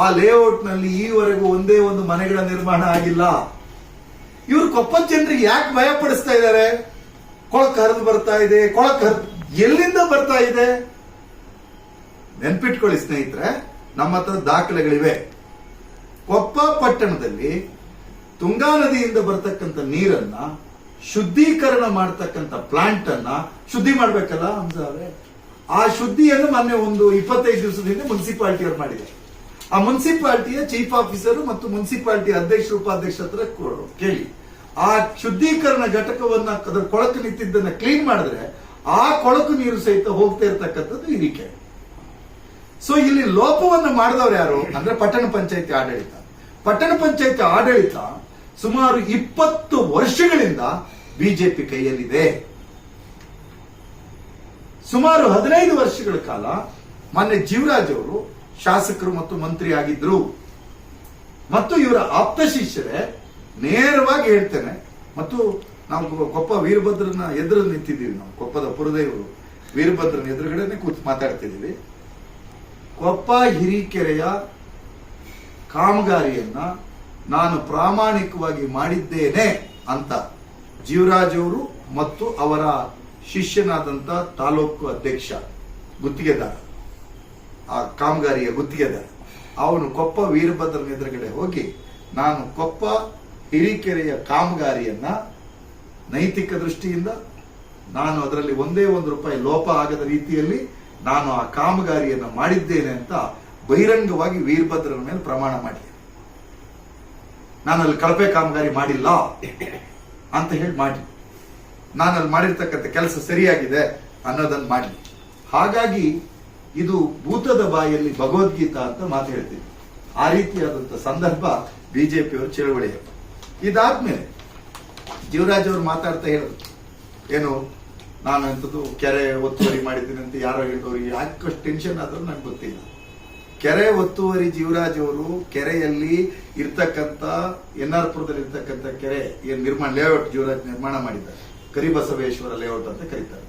A: ಆ ಲೇಔಟ್ನಲ್ಲಿ ಈವರೆಗೂ ಒಂದೇ ಒಂದು ಮನೆಗಳ ನಿರ್ಮಾಣ ಆಗಿಲ್ಲ. ಇವರು ಕೊಪ್ಪದ ಜನರಿಗೆ ಯಾಕೆ ಭಯ ಪಡಿಸ್ತಾ ಇದ್ದಾರೆ ಕೊಳಕ್ ಹರಿದು ಬರ್ತಾ ಇದೆ, ಕೊಳಕ್ ಹರಿದು ಎಲ್ಲಿಂದ ಬರ್ತಾ ಇದೆ? ನೆನ್ಪಿಟ್ಕೊಳ್ಳಿ ಸ್ನೇಹಿತರೆ, ನಮ್ಮ ಹತ್ರ ದಾಖಲೆಗಳಿವೆ. ಕೊಪ್ಪ ಪಟ್ಟಣದಲ್ಲಿ ತುಂಗಾ ನದಿಯಿಂದ ಬರತಕ್ಕಂಥ ನೀರನ್ನ ಶುದ್ಧೀಕರಣ ಮಾಡ್ತಕ್ಕಂಥ ಪ್ಲಾಂಟ್ ಅನ್ನ ಶುದ್ಧಿ ಮಾಡ್ಬೇಕಲ್ಲ ಹಂಸ ಆ ಶುದ್ಧಿಯನ್ನು ಮೊನ್ನೆ ಒಂದು ಇಪ್ಪತ್ತೈದು ದಿವಸದ ಹಿಂದೆ ಮುನ್ಸಿಪಾಲಿಟಿ ಅವ್ರು ಮಾಡಿದೆ ಆ ಮುನ್ಸಿಪಾಲಿಟಿಯ ಚೀಫ್ ಆಫೀಸರ್ ಮತ್ತು ಮುನ್ಸಿಪಾಲಿಟಿ ಅಧ್ಯಕ್ಷ, ಉಪಾಧ್ಯಕ್ಷ ಹತ್ರ ಕೇಳಿ ಆ ಶುದ್ಧೀಕರಣ ಘಟಕವನ್ನ ಅದರ ಕೊಳಕು ನಿಂತಿದ್ದನ್ನ ಕ್ಲೀನ್ ಮಾಡಿದ್ರೆ ಆ ಕೊಳಕು ನೀರು ಸಹಿತ ಹೋಗ್ತಾ ಇರತಕ್ಕಂಥದ್ದು ಇದಕ್ಕೆ ಸೊ ಇಲ್ಲಿ ಲೋಪವನ್ನು ಮಾಡಿದವರು ಯಾರು? ಅಂದ್ರೆ ಪಟ್ಟಣ ಪಂಚಾಯತಿ ಆಡಳಿತ. ಪಟ್ಟಣ ಪಂಚಾಯತಿ ಆಡಳಿತ ಸುಮಾರು ಇಪ್ಪತ್ತು ವರ್ಷಗಳಿಂದ ಬಿಜೆಪಿ ಕೈಯಲ್ಲಿದೆ. ಸುಮಾರು ಹದಿನೈದು ವರ್ಷಗಳ ಕಾಲ ಮಾನ್ಯ ಜೀವರಾಜ್ ಅವರು ಶಾಸಕರು ಮತ್ತು ಮಂತ್ರಿ ಆಗಿದ್ರು. ಮತ್ತು ಇವರ ಆಪ್ತ ಶಿಷ್ಯರೇ ನೇರವಾಗಿ ಹೇಳ್ತೇನೆ, ಮತ್ತು ನಾವು ಕೊಪ್ಪ ವೀರಭದ್ರನ ಎದುರು ನಿಂತಿದ್ದೀವಿ ನಾವು, ಕೊಪ್ಪದ ಪುರದೇವರು. ವೀರಭದ್ರನ ಎದುರುಗಡೆನೆ ಕೂತು ಮಾತಾಡ್ತಿದ್ದೀವಿ. ಕೊಪ್ಪ ಹಿರಿಕೆರೆಯ ಕಾಮಗಾರಿಯನ್ನ ನಾನು ಪ್ರಾಮಾಣಿಕವಾಗಿ ಮಾಡಿದ್ದೇನೆ ಅಂತ. ಜೀವರಾಜ್ ಅವರು ಮತ್ತು ಅವರ ಶಿಷ್ಯನಾದಂತ ತಾಲೂಕು ಅಧ್ಯಕ್ಷ ಗುತ್ತಿಗೆದಾರ, ಆ ಕಾಮಗಾರಿಯ ಗುತ್ತಿಗೆದಾರ. ಅವನು ಕೊಪ್ಪ ವೀರಭದ್ರನ ಎದುರುಗಡೆ ಹೋಗಿ ನಾನು ಕೊಪ್ಪ ಹಿರಿಕೆರೆಯ ಕಾಮಗಾರಿಯನ್ನ ನೈತಿಕ ದೃಷ್ಟಿಯಿಂದ ನಾನು ಅದರಲ್ಲಿ ಒಂದೇ ಒಂದು ರೂಪಾಯಿ ಲೋಪ ಆಗದ ರೀತಿಯಲ್ಲಿ ನಾನು ಆ ಕಾಮಗಾರಿಯನ್ನು ಮಾಡಿದ್ದೇನೆ ಅಂತ ಬಹಿರಂಗವಾಗಿ ವೀರಭದ್ರನ ಮೇಲೆ ಪ್ರಮಾಣ ಮಾಡಿದೆ. ನಾನು ಅಲ್ಲಿ ಕಳಪೆ ಕಾಮಗಾರಿ ಮಾಡಿಲ್ಲ. ಅಂತ ಹೇಳಿ ಮಾಡಿ ನಾನು ಅಲ್ಲಿ ಮಾಡಿರ್ತಕ್ಕಂಥ ಕೆಲಸ ಸರಿಯಾಗಿದೆ ಅನ್ನೋದನ್ನ ಮಾಡಿ ಹಾಗಾಗಿ ಇದು ಭೂತದ ಬಾಯಲ್ಲಿ ಭಗವದ್ಗೀತಾ ಅಂತ ಮಾತು ಹೇಳ್ತೀವಿ. ಆ ರೀತಿಯಾದಂಥ ಸಂದರ್ಭ ಬಿಜೆಪಿಯವರು ಚಳವಳಿ ಇದಾದ್ಮೇಲೆ ಜೀವರಾಜ್ ಅವರು ಮಾತಾಡ್ತಾ ಹೇಳೋದು ಏನು ನಾನು ಎಂಥದ್ದು ಕೆರೆ ಒತ್ತುವರಿ ಮಾಡಿದ್ದೀನಿ ಅಂತ ಯಾರೋ ಹೇಳಿದವರು ಯಾಕಷ್ಟು ಟೆನ್ಷನ್ ಆದ್ರೂ ನನಗೆ ಗೊತ್ತಿಲ್ಲ. ಕೆರೆ ಒತ್ತುವರಿ ಜೀವರಾಜ್ ಅವರು ಕೆರೆಯಲ್ಲಿ ಇರ್ತಕ್ಕಂಥ ಎನ್ ಆರ್ ಪುರದಲ್ಲಿ ಇರ್ತಕ್ಕಂಥ ಕೆರೆ ಏನ್ ನಿರ್ಮಾಣ ಲೇಔಟ್ ಜೀವರಾಜ್ ನಿರ್ಮಾಣ ಮಾಡಿದ್ದಾರೆ. ಕರಿಬಸವೇಶ್ವರ ಲೇಔಟ್ ಅಂತ ಕರೀತಾರೆ.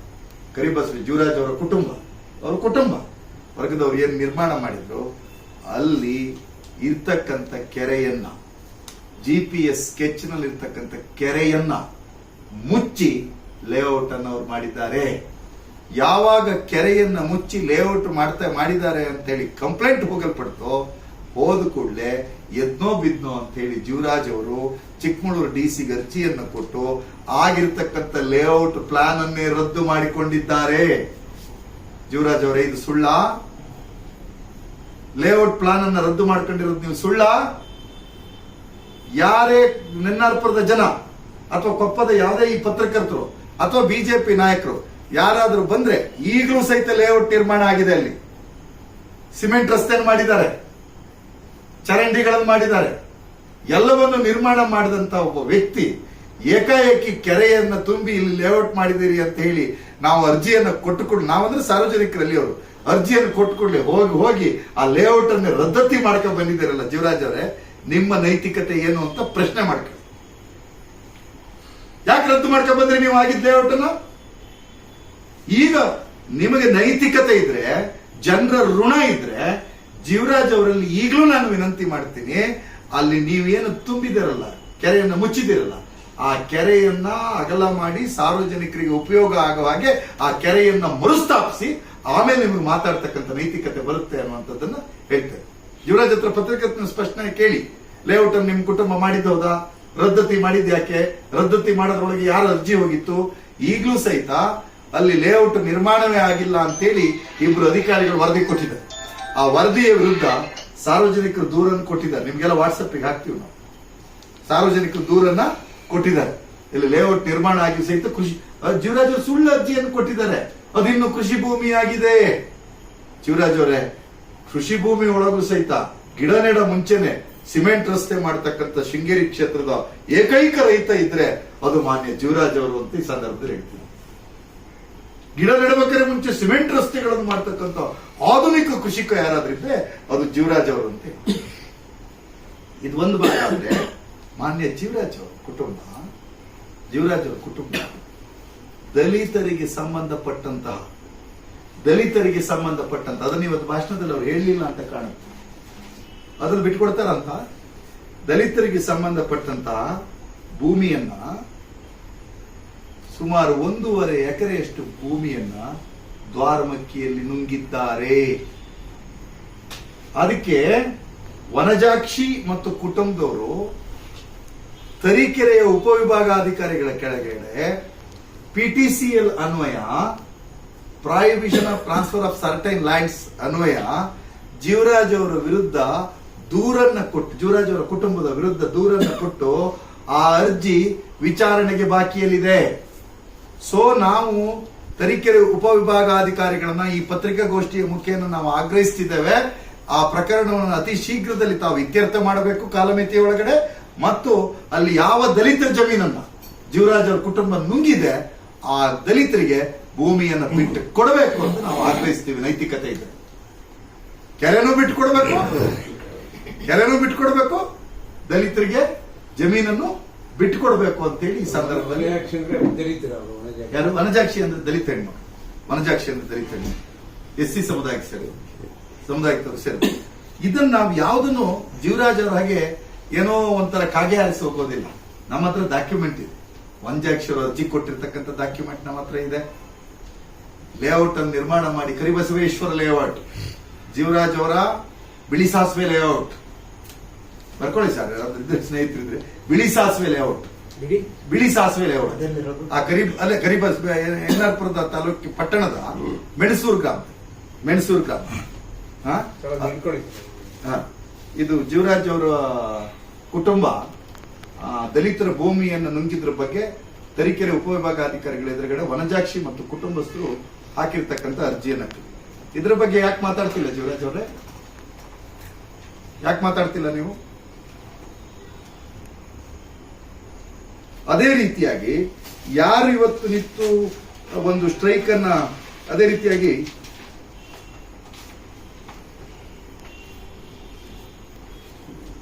A: ಕರಿಬಸವ ಜೀವರಾಜ್ ಅವರ ಕುಟುಂಬ. ಅವರ ಕುಟುಂಬ. ವರ್ಗದವರು ಏನ್ ನಿರ್ಮಾಣ ಮಾಡಿದ್ರು, ಅಲ್ಲಿ ಇರ್ತಕ್ಕಂಥ ಕೆರೆಯನ್ನ ಜಿ ಪಿ ಎಸ್ ಸ್ಕೆಚ್ನಲ್ಲಿ ಇರ್ತಕ್ಕಂಥ ಕೆರೆಯನ್ನ ಮುಚ್ಚಿ ಲೇಔಟ್ ಅನ್ನು ಅವ್ರು ಮಾಡಿದ್ದಾರೆ. ಯಾವಾಗ ಕೆರೆಯನ್ನ ಮುಚ್ಚಿ ಲೇಔಟ್ ಮಾಡ್ತಾ ಮಾಡಿದ್ದಾರೆ ಅಂತ ಹೇಳಿ ಕಂಪ್ಲೇಂಟ್ ಹೋಗಲ್ಪಡ್ತೋ, ಹೋದ ಕೂಡಲೇ ಎದ್ನೋ ಬಿದ್ನೋ ಅಂತ ಹೇಳಿ ಜೀವರಾಜ್ ಅವರು ಚಿಕ್ಕಮಗಳೂರು ಡಿ ಸಿ ಅರ್ಜಿಯನ್ನು ಕೊಟ್ಟು ಆಗಿರ್ತಕ್ಕಂಥ ಲೇಔಟ್ ಪ್ಲಾನ್ ಅನ್ನೇ ರದ್ದು ಮಾಡಿಕೊಂಡಿದ್ದಾರೆ. ಜೀವರಾಜ್ ಅವರೇ, ಇದು ಸುಳ್ಳ? ಲೇಔಟ್ ಪ್ಲಾನ್ ಅನ್ನ ರದ್ದು ಮಾಡ್ಕೊಂಡಿರೋದು ನೀವು ಸುಳ್ಳ? ಯಾರೇ ನೆನ್ನಾರ್ಪುರದ ಜನ, ಅಥವಾ ಕೊಪ್ಪದ ಯಾವುದೇ ಈ ಪತ್ರಕರ್ತರು, ಅಥವಾ ಬಿಜೆಪಿ ನಾಯಕರು ಯಾರಾದ್ರೂ ಬಂದ್ರೆ ಈಗಲೂ ಸಹಿತ ಲೇಔಟ್ ನಿರ್ಮಾಣ ಆಗಿದೆ ಅಲ್ಲಿ. ಸಿಮೆಂಟ್ ರಸ್ತೆ ಮಾಡಿದ್ದಾರೆ. ಚರಂಡಿಗಳನ್ನು ಮಾಡಿದ್ದಾರೆ. ಎಲ್ಲವನ್ನು ನಿರ್ಮಾಣ ಮಾಡಿದಂತ ಒಬ್ಬ ವ್ಯಕ್ತಿ ಏಕಾಏಕಿ ಕೆರೆಯನ್ನ ತುಂಬಿ ಇಲ್ಲಿ ಲೇಔಟ್ ಮಾಡಿದಿರಿ ಅಂತ ಹೇಳಿ ನಾವು ಅರ್ಜಿಯನ್ನು ಕೊಟ್ಟು ಕೊಟ್ಟುಕೊಂಡು, ನಾವಂದ್ರೆ ಸಾರ್ವಜನಿಕರಲ್ಲಿ ಅವರು. ಅರ್ಜಿಯನ್ನು ಕೊಟ್ಟುಕೊಳ್ಳಿ ಹೋಗಿ ಹೋಗಿ ಆ ಲೇಔಟ್ ಅನ್ನು ರದ್ದತಿ ಮಾಡ್ಕೊಂಡು ಬಂದಿದ್ದೀರಲ್ಲ ಜೀವರಾಜ್ ಅವರೇ, ನಿಮ್ಮ ನೈತಿಕತೆ ಏನು ಅಂತ ಪ್ರಶ್ನೆ ಮಾಡ್ಕೊಳ್ಳಿ ಯಾಕೆ ರದ್ದು ಮಾಡ್ಕೊಂಡು ಬಂದ್ರಿ ನೀವು ಆಗಿದ್ದ ಲೇಔಟ್ ಅನ್ನ? ಈಗ ನಿಮಗೆ ನೈತಿಕತೆ ಇದ್ರೆ, ಜನರ ಋಣ ಇದ್ರೆ, ಜೀವರಾಜ್ ಅವರಲ್ಲಿ ಈಗಲೂ ನಾನು ವಿನಂತಿ ಮಾಡ್ತೀನಿ, ಅಲ್ಲಿ ನೀವೇನು ತುಂಬಿದಿರಲ್ಲ, ಕೆರೆಯನ್ನು ಮುಚ್ಚಿದಿರಲ್ಲ, ಆ ಕೆರೆಯನ್ನ ಅಗಲ ಮಾಡಿ ಸಾರ್ವಜನಿಕರಿಗೆ ಉಪಯೋಗ ಆಗುವ ಹಾಗೆ ಆ ಕೆರೆಯನ್ನ ಮರುಸ್ಥಾಪಿಸಿ, ಆಮೇಲೆ ನಿಮಗೆ ಮಾತಾಡ್ತಕ್ಕಂಥ ನೈತಿಕತೆ ಬರುತ್ತೆ ಅನ್ನುವಂಥದ್ದನ್ನ ಹೇಳ್ತೇನೆ. ಯುವರಾಜ್ ಹತ್ರ ಪತ್ರಕರ್ತನ ಸ್ಪಷ್ಟನೆ ಕೇಳಿ ಲೇಔಟ್ ಅನ್ನು ನಿಮ್ ಕುಟುಂಬ ಮಾಡಿದ್ದು ಹೌದಾ? ರದ್ದತಿ ಮಾಡಿದ್ಯಾಕೆ ರದ್ದತಿ ಮಾಡೋದ್ರೊಳಗೆ ಯಾರು ಅರ್ಜಿ ಹೋಗಿತ್ತು? ಈಗಲೂ ಸಹಿತ ಅಲ್ಲಿ ಲೇಔಟ್ ನಿರ್ಮಾಣವೇ ಆಗಿಲ್ಲ ಅಂತೇಳಿ ಇಬ್ರು ಅಧಿಕಾರಿಗಳು ವರದಿ ಕೊಟ್ಟಿದ್ದಾರೆ. ಆ ವರದಿಯ ವಿರುದ್ಧ ಸಾರ್ವಜನಿಕರು ದೂರನ್ನು ಕೊಟ್ಟಿದ್ದಾರೆ. ನಿಮ್ಗೆಲ್ಲ ವಾಟ್ಸಪ್ಗೆ ಹಾಕ್ತೀವಿ ನಾವು. ಸಾರ್ವಜನಿಕರು ದೂರನ್ನ ಕೊಟ್ಟಿದ್ದಾರೆ. ಇಲ್ಲಿ ಲೇಔಟ್ ನಿರ್ಮಾಣ ಆಗಿ ಸಹಿತ ಕೃಷಿ ಜೀವರಾಜ್ ಅವರು ಸುಳ್ಳು ಅರ್ಜಿಯನ್ನು ಕೊಟ್ಟಿದ್ದಾರೆ. ಅದಿನ್ನು ಕೃಷಿ ಭೂಮಿ ಆಗಿದೆ. ಜೀವರಾಜ್ ಅವರೇ, ಕೃಷಿ ಭೂಮಿ ಒಳಗೂ ಸಹಿತ ಗಿಡ ನೆಡ ಮುಂಚೆನೆ ಸಿಮೆಂಟ್ ರಸ್ತೆ ಮಾಡ್ತಕ್ಕಂಥ ಶೃಂಗೇರಿ ಕ್ಷೇತ್ರದ ಏಕೈಕ ರೈತ ಇದ್ರೆ ಅದು ಮಾನ್ಯ ಜೀವರಾಜ್ ಅವರು ಅಂತ ಈ ಸಂದರ್ಭದಲ್ಲಿ ಹೇಳ್ತೀನಿ. ಗಿಡ ನೆಡಬೇಕಾದ್ರೆ ಮುಂಚೆ ಸಿಮೆಂಟ್ ರಸ್ತೆಗಳನ್ನು ಮಾಡ್ತಕ್ಕಂಥ ಆಧುನಿಕ ಕೃಷಿಕ ಯಾರಾದ್ರಿದ್ರೆ ಅದು ಜೀವರಾಜ್ ಅವರು ಅಂತ ಇದು ಒಂದು ಭಾಗ ಆದ್ರೆ ಮಾನ್ಯ ಜೀವರಾಜ್ ಅವರ ಕುಟುಂಬ, ಜೀವರಾಜ್ ಅವರ ಕುಟುಂಬ ದಲಿತರಿಗೆ ಸಂಬಂಧಪಟ್ಟಂತಹ, ದಲಿತರಿಗೆ ಸಂಬಂಧಪಟ್ಟಂತ, ಅದನ್ನ ಇವತ್ತು ಭಾಷಣದಲ್ಲಿ ಅವ್ರು ಹೇಳಲಿಲ್ಲ ಅಂತ ಕಾಣುತ್ತೆ. ಅದನ್ನು ಬಿಟ್ಕೊಡ್ತಾರಂತ? ದಲಿತರಿಗೆ ಸಂಬಂಧಪಟ್ಟಂತಹ ಭೂಮಿಯನ್ನ ಸುಮಾರು ಒಂದೂವರೆ ಎಕರೆಯಷ್ಟು ಭೂಮಿಯನ್ನ ದ್ವಾರಮಕ್ಕಿಯಲ್ಲಿ ನುಂಗಿದ್ದಾರೆ. ಅದಕ್ಕೆ ವನಜಾಕ್ಷಿ ಮತ್ತು ಕುಟುಂಬದವರು ತರೀಕೆರೆಯ ಉಪವಿಭಾಗಾಧಿಕಾರಿಗಳ ಕೆಳಗಡೆ ಪಿಟಿಸಿಎಲ್ ಅನ್ವಯ prohibition of transfer of certain lands ಅನ್ವಯ, ಜೀವರಾಜ್ ಅವರ ವಿರುದ್ಧ ದೂರನ್ನ ಕೊಟ್ಟು, ಜೀವರಾಜ್ ಅವರ ಕುಟುಂಬದ ವಿರುದ್ಧ ದೂರನ್ನ ಕೊಟ್ಟು ಆ ಅರ್ಜಿ ವಿಚಾರಣೆಗೆ ಬಾಕಿಯಲ್ಲಿದೆ. ಸೊ ನಾವು ತರೀಕೆರೆ ಉಪವಿಭಾಗಾಧಿಕಾರಿಗಳನ್ನ ಈ ಪತ್ರಿಕಾಗೋಷ್ಠಿಯ ಮುಖ್ಯನ ನಾವು ಆಗ್ರಹಿಸ್ತಿದ್ದೇವೆ. ಆ ಪ್ರಕರಣವನ್ನು ಅತಿ ಶೀಘ್ರದಲ್ಲಿ ತಾವು ಇತ್ಯರ್ಥ ಮಾಡಬೇಕು ಕಾಲಮಿತಿಯ ಒಳಗಡೆ. ಮತ್ತು ಅಲ್ಲಿ ಯಾವ ದಲಿತ ಜಮೀನನ್ನ ಜೀವರಾಜ್ ಅವ್ರ ಕುಟುಂಬ ನುಂಗಿದೆ, ಆ ದಲಿತರಿಗೆ ಭೂಮಿಯನ್ನು ಬಿಟ್ಟು ಕೊಡಬೇಕು ಅಂತ ನಾವು ಆಗ್ರಹಿಸ್ತೀವಿ. ನೈತಿಕತೆ ಇದೆ. ಕೆರೆನೂ ಬಿಟ್ಟು ಕೊಡಬೇಕು. ಕೆರೆನೂ ಬಿಟ್ಟು ಕೊಡಬೇಕು. ದಲಿತರಿಗೆ ಜಮೀನನ್ನು ಬಿಟ್ಟು ಕೊಡಬೇಕು ಅಂತೇಳಿ ಈ ಸಂದರ್ಭದಲ್ಲಿ ಯಾರು? ವನಜಾಕ್ಷಿ ಅಂದ್ರೆ ದಲಿತ ಹೆಣ್ಣು. ವನಜಾಕ್ಷಿ ಅಂದ್ರೆ ದಲಿತ ಹೆಣ್ಣು. ಎಸ್ ಸಿ ಸಮುದಾಯಕ್ಕೆ ಸೇರಿ ಸಮುದಾಯಕ್ಕೆ ಸೇರಿ ಇದನ್ನ ನಾವು ಯಾವುದನ್ನು ಜೀವರಾಜ್ ಅವ್ರ ಹಾಗೆ ಏನೋ ಒಂಥರ ಕಾಗೆ ಹಾರಿಸಿ ಹೋಗೋದಿಲ್ಲ. ನಮ್ಮ ಹತ್ರ ಡಾಕ್ಯುಮೆಂಟ್ ಇದೆ. ವನಜಾಕ್ಷಿ ಅವರು ಅರ್ಜಿ ಕೊಟ್ಟಿರ್ತಕ್ಕಂಥ ಡಾಕ್ಯುಮೆಂಟ್ ನಮ್ಮ ಹತ್ರ ಇದೆ. ಲೇಔಟ್ ಅನ್ನು ನಿರ್ಮಾಣ ಮಾಡಿ ಕರಿಬಸವೇಶ್ವರ ಲೇಔಟ್ ಜೀವರಾಜ್ ಅವರ ಬಿಳಿ ಸಾಸಿವೆ ಲೇಔಟ್ ಬರ್ಕೊಳ್ಳಿ ಸರ್ ಸ್ನೇಹಿತರಿದ್ರೆ. ಬಿಳಿ ಸಾಸಿವೆ ಲೇಔಟ್ ಬಿಳಿ ಸಾಸಿವೆ ಲೇಔಟ್
B: ಅದೆಲ್ಲಿರೋದು?
A: ಆ ಗರೀಬ್ ಅಲ್ಲೇ ಗರೀಬ್ ಎನ್ನಾರ್ಪುರದ ತಾಲೂಕು ಪಟ್ಟಣದ ಮೆಣಸೂರು ಗ್ರಾಮ. ಮೆಣಸೂರು ಗ್ರಾಮ. ಇದು ಜೀವರಾಜ್ ಅವರ ಕುಟುಂಬ ದಲಿತರ ಭೂಮಿಯನ್ನು ನುಂಗಿದ್ರ ಬಗ್ಗೆ ತರೀಕೆರೆ ಉಪವಿಭಾಗಾಧಿಕಾರಿಗಳ ಎದುರುಗಡೆ ವನಜಾಕ್ಷಿ ಮತ್ತು ಕುಟುಂಬಸ್ಥರು ಹಾಕಿರ್ತಕ್ಕಂಥ ಅರ್ಜಿಯನ್ನ ಇದ್ರ ಬಗ್ಗೆ ಯಾಕೆ ಮಾತಾಡ್ತಿಲ್ಲ ಜೀವರಾಜ್ ಅವರೇ? ಯಾಕೆ ಮಾತಾಡ್ತಿಲ್ಲ ನೀವು? ಅದೇ ರೀತಿಯಾಗಿ ಯಾರು ಇವತ್ತು ನಿಂತು ಒಂದು ಸ್ಟ್ರೈಕ್ ಅನ್ನ ಅದೇ ರೀತಿಯಾಗಿ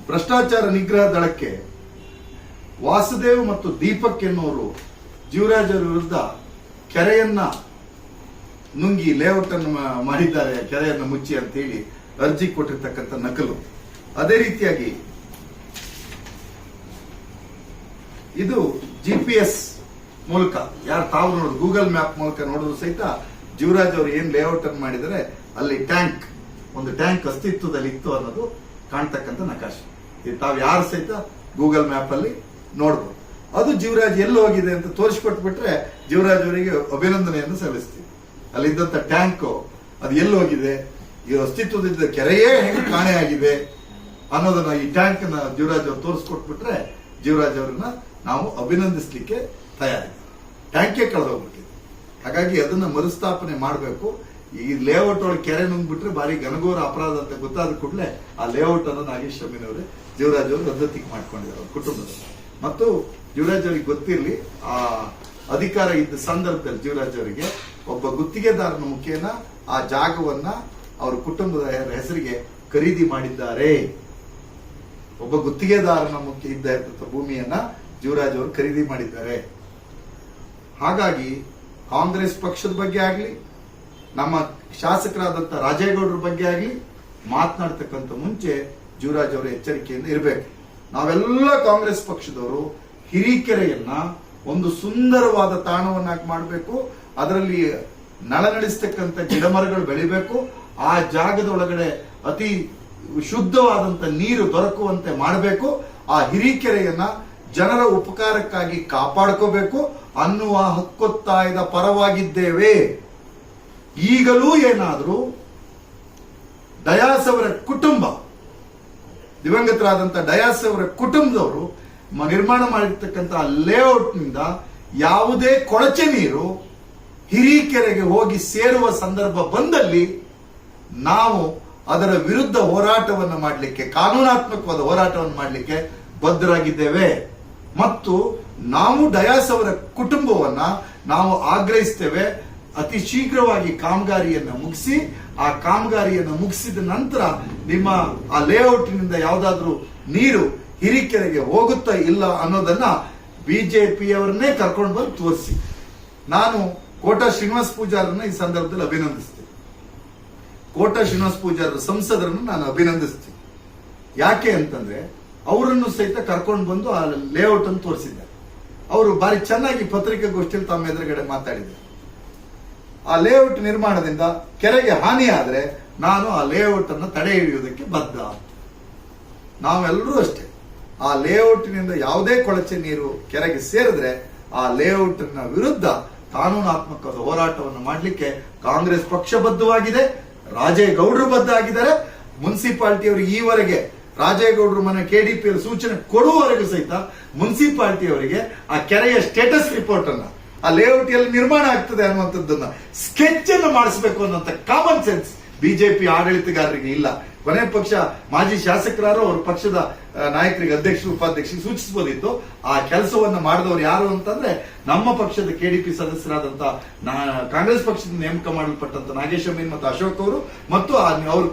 A: ಭ್ರಷ್ಟಾಚಾರ ನಿಗ್ರಹ ದಳಕ್ಕೆ ವಾಸುದೇವ್ ಮತ್ತು ದೀಪಕ್ ಎನ್ನುವರು ಜೀವರಾಜ್ ಅವರ ವಿರುದ್ಧ ಕೆರೆಯನ್ನ ನುಂಗಿ ಲೇಔಟ್ ಅನ್ನು ಮಾಡಿದ್ದಾರೆ, ಕೆರೆಯನ್ನು ಮುಚ್ಚಿ ಅಂತ ಹೇಳಿ ಅರ್ಜಿ ಕೊಟ್ಟಿರ್ತಕ್ಕಂಥ ನಕಲು. ಅದೇ ರೀತಿಯಾಗಿ ಇದು ಜಿ ಪಿ ಎಸ್ ಮೂಲಕ. ಯಾರು ತಾವು ನೋಡೋದು ಗೂಗಲ್ ಮ್ಯಾಪ್ ಮೂಲಕ ನೋಡಿದ್ರು ಸಹಿತ ಜೀವರಾಜ್ ಅವರು ಏನ್ ಲೇಔಟ್ ಅನ್ನು ಮಾಡಿದರೆ ಅಲ್ಲಿ ಟ್ಯಾಂಕ್ ಒಂದು ಟ್ಯಾಂಕ್ ಅಸ್ತಿತ್ವದಲ್ಲಿ ಇತ್ತು ಅನ್ನೋದು ಕಾಣ್ತಕ್ಕಂಥ ನಕಾಶ. ಇದು ತಾವು ಯಾರು ಸಹಿತ ಗೂಗಲ್ ಮ್ಯಾಪ್ ಅಲ್ಲಿ ನೋಡ್ಬೋದು. ಅದು ಜೀವರಾಜ್ ಎಲ್ಲಿ ಹೋಗಿದೆ ಅಂತ ತೋರಿಸ್ಕೊಟ್ಬಿಟ್ರೆ ಜೀವರಾಜ್ ಅವರಿಗೆ ಅಭಿನಂದನೆಯನ್ನು ಸಲ್ಲಿಸ್ತೀವಿ. ಅಲ್ಲಿದ್ದಂತ ಟ್ಯಾಂಕ್ ಅದು ಎಲ್ಲಿ ಹೋಗಿದೆ ಈ ಅಸ್ತಿತ್ವದಿದ್ದ ಕೆರೆಯೇ ಹೆಂಗೆ ಕಾಣೆ ಆಗಿದೆ ಅನ್ನೋದನ್ನ ಈ ಟ್ಯಾಂಕ್ನ ಜೀವರಾಜ್ ಅವರು ತೋರಿಸ್ಕೊಟ್ಬಿಟ್ರೆ ಜೀವರಾಜ್ ಅವರನ್ನ ನಾವು ಅಭಿನಂದಿಸಲಿಕ್ಕೆ ತಯಾರಿದೆ ಟ್ಯಾಂಕೇ ಕಳೆದೋಗ್ಬಿಟ್ಟಿದೆ. ಹಾಗಾಗಿ ಅದನ್ನ ಮರುಸ್ಥಾಪನೆ ಮಾಡಬೇಕು. ಈ ಲೇಔಟ್ ಒಳಗೆ ಕೆರೆ ನುಂಗ್ಬಿಟ್ರೆ ಭಾರಿ ಘನಘೋರ ಅಪರಾಧ ಅಂತ ಗೊತ್ತಾದ ಕೂಡಲೇ ಆ ಲೇಔಟ್ ಅನ್ನು ನಾಗೇಶ್ ಅವರೇ ಜೀವರಾಜ್ ಅವರು ರದ್ದತಿಗೆ ಮಾಡ್ಕೊಂಡಿದ್ದಾರೆ ಅವ್ರ ಕುಟುಂಬದ ಮತ್ತು ಜೀವರಾಜ್ ಅವರಿಗೆ ಗೊತ್ತಿರಲಿ, ಆ ಅಧಿಕಾರ ಇದ್ದ ಸಂದರ್ಭದಲ್ಲಿ ಜೀವರಾಜ್ ಅವರಿಗೆ ಒಬ್ಬ ಗುತ್ತಿಗೆದಾರನ ಮುಖೇನ ಆ ಜಾಗವನ್ನ ಅವರ ಕುಟುಂಬದ ಹೆಸರಿಗೆ ಖರೀದಿ ಮಾಡಿದ್ದಾರೆ. ಒಬ್ಬ ಗುತ್ತಿಗೆದಾರನ ಮುಖ್ಯ ಇದ್ದ ಭೂಮಿಯನ್ನ ಜೀವರಾಜ್ ಅವರು ಖರೀದಿ ಮಾಡಿದ್ದಾರೆ. ಹಾಗಾಗಿ ಕಾಂಗ್ರೆಸ್ ಪಕ್ಷದ ಬಗ್ಗೆ ಆಗಲಿ, ನಮ್ಮ ಶಾಸಕರಾದಂತ ರಾಜೇಗೌಡರ ಬಗ್ಗೆ ಆಗಲಿ ಮಾತನಾಡ್ತಕ್ಕಂಥ ಮುಂಚೆ ಜೀವರಾಜ್ ಅವರ ಎಚ್ಚರಿಕೆಯಿಂದ ಇರಬೇಕು. ನಾವೆಲ್ಲ ಕಾಂಗ್ರೆಸ್ ಪಕ್ಷದವರು ಹಿರಿಕೆರೆಯನ್ನ ಒಂದು ಸುಂದರವಾದ ತಾಣವನ್ನಾಗಿ ಮಾಡಬೇಕು. ಅದರಲ್ಲಿ ನಳನಡಿಸ್ತಕ್ಕಂಥ ಗಿಡಮರಗಳು ಬೆಳಿಬೇಕು. ಆ ಜಾಗದ ಒಳಗಡೆ ಅತಿ ಶುದ್ಧವಾದಂತ ನೀರು ದೊರಕುವಂತೆ ಮಾಡಬೇಕು. ಆ ಹಿರೀಕೆರೆಯನ್ನ ಜನರ ಉಪಕಾರಕ್ಕಾಗಿ ಕಾಪಾಡ್ಕೋಬೇಕು ಅನ್ನುವ ಹಕ್ಕೊತ್ತಾಯದ ಪರವಾಗಿದ್ದೇವೆ. ಈಗಲೂ ಏನಾದರೂ ಡಯಾಸ್ ಅವರ ಕುಟುಂಬ ದಿವಂಗತರಾದಂತ ಡಯಾಸ್ ಅವರ ಕುಟುಂಬದವರು ನಿರ್ಮಾಣ ಮಾಡಿರ್ತಕ್ಕಂಥ ಲೇಔಟ್ನಿಂದ ಯಾವುದೇ ಕೊಳಚೆ ನೀರು ಹಿರಿಕೆರೆಗೆ ಹೋಗಿ ಸೇರುವ ಸಂದರ್ಭ ಬಂದಲ್ಲಿ ನಾವು ಅದರ ವಿರುದ್ಧ ಹೋರಾಟವನ್ನು ಮಾಡಲಿಕ್ಕೆ, ಕಾನೂನಾತ್ಮಕವಾದ ಹೋರಾಟವನ್ನು ಮಾಡಲಿಕ್ಕೆ ಬದ್ಧರಾಗಿದ್ದೇವೆ. ಮತ್ತು ನಾವು ಡಯಾಸ್ ಅವರ ಕುಟುಂಬವನ್ನ ನಾವು ಆಗ್ರಹಿಸ್ತೇವೆ ಅತಿ ಶೀಘ್ರವಾಗಿ ಕಾಮಗಾರಿಯನ್ನ ಮುಗಿಸಿ, ಆ ಕಾಮಗಾರಿಯನ್ನು ಮುಗಿಸಿದ ನಂತರ ನಿಮ್ಮ ಆ ಲೇಔಟ್ನಿಂದ ಯಾವುದಾದ್ರೂ ನೀರು ಹಿರಿಕೆರೆಗೆ ಹೋಗುತ್ತಾ ಇಲ್ಲ ಅನ್ನೋದನ್ನ ಬಿಜೆಪಿಯವರನ್ನೇ ಕರ್ಕೊಂಡು ಬಂದು ತೋರಿಸಿ. ನಾನು ಕೋಟಾ ಶ್ರೀನಿವಾಸ ಪೂಜಾರನ್ನ ಈ ಸಂದರ್ಭದಲ್ಲಿ ಅಭಿನಂದಿಸ್ತೀನಿ. ಕೋಟಾ ಶ್ರೀನಿವಾಸ ಪೂಜಾರ ಸಂಸದರನ್ನು ನಾನು ಅಭಿನಂದಿಸ್ತೀನಿ. ಯಾಕೆ ಅಂತಂದ್ರೆ ಅವರನ್ನು ಸಹಿತ ಕರ್ಕೊಂಡು ಬಂದು ಆ ಲೇಔಟ್ ಅನ್ನು ತೋರಿಸಿದ್ದಾರೆ. ಅವರು ಬಾರಿ ಚೆನ್ನಾಗಿ ಪತ್ರಿಕಾಗೋಷ್ಠಿಯಲ್ಲಿ ತಮ್ಮ ಎದುರುಗಡೆ ಮಾತಾಡಿದರು ಆ ಲೇಔಟ್ ನಿರ್ಮಾಣದಿಂದ ಕೆರೆಗೆ ಹಾನಿ ಆದ್ರೆ ನಾನು ಆ ಲೇಔಟ್ ಅನ್ನು ತಡೆ ಹಿಡಿಯುವುದಕ್ಕೆ ಬದ್ಧ. ನಾವೆಲ್ಲರೂ ಅಷ್ಟೇ. ಆ ಲೇಔಟ್ನಿಂದ ಯಾವುದೇ ಕೊಳಚೆ ನೀರು ಕೆರೆಗೆ ಸೇರಿದ್ರೆ ಆ ಲೇಔಟ್ನ ವಿರುದ್ಧ ಕಾನೂನಾತ್ಮಕವಾದ ಹೋರಾಟವನ್ನು ಮಾಡಲಿಕ್ಕೆ ಕಾಂಗ್ರೆಸ್ ಪಕ್ಷಬದ್ಧವಾಗಿದೆ, ರಾಜೇಗೌಡರು ಬದ್ಧ ಆಗಿದ್ದಾರೆ, ಮುನ್ಸಿಪಾಲ್ಟಿಯವರು ಈವರೆಗೆ ರಾಜೇಗೌಡರು ಮನೆ ಕೆಡಿಪಿ ಸೂಚನೆ ಕೊಡುವವರೆಗೂ ಸಹಿತ ಮುನ್ಸಿಪಾಲಿಟಿಯವರಿಗೆ ಆ ಕೆರೆಯ ಸ್ಟೇಟಸ್ ರಿಪೋರ್ಟ್ ಅನ್ನ, ಆ ಲೇಔಟ್ ಎಲ್ಲಿ ನಿರ್ಮಾಣ ಆಗ್ತದೆ ಅನ್ನುವಂಥದ್ದನ್ನ ಸ್ಕೆಚ್ ಅನ್ನು ಮಾಡಿಸಬೇಕು ಅನ್ನುವಂಥ ಕಾಮನ್ ಸೆನ್ಸ್ ಬಿಜೆಪಿ ಆಡಳಿತಗಾರರಿಗೆ ಇಲ್ಲ. ಕೊನೆ ಪಕ್ಷ ಮಾಜಿ ಶಾಸಕರಾರು ಅವ್ರ ಪಕ್ಷದ ನಾಯಕರಿಗೆ ಅಧ್ಯಕ್ಷರು, ಉಪಾಧ್ಯಕ್ಷರಿಗೆ ಸೂಚಿಸಬಹುದಿತ್ತು. ಆ ಕೆಲಸವನ್ನು ಮಾಡಿದವರು ಯಾರು ಅಂತಂದ್ರೆ ನಮ್ಮ ಪಕ್ಷದ ಕೆಡಿಪಿ ಸದಸ್ಯರಾದಂತ ನಾ- ಕಾಂಗ್ರೆಸ್ ಪಕ್ಷದಿಂದ ನೇಮಕ ಮಾಡಲ್ಪಟ್ಟಂತ ನಾಗೇಶ ಮೀನ್ ಮತ್ತು ಅಶೋಕ್ ಅವರು ಮತ್ತು ಅವ್ರ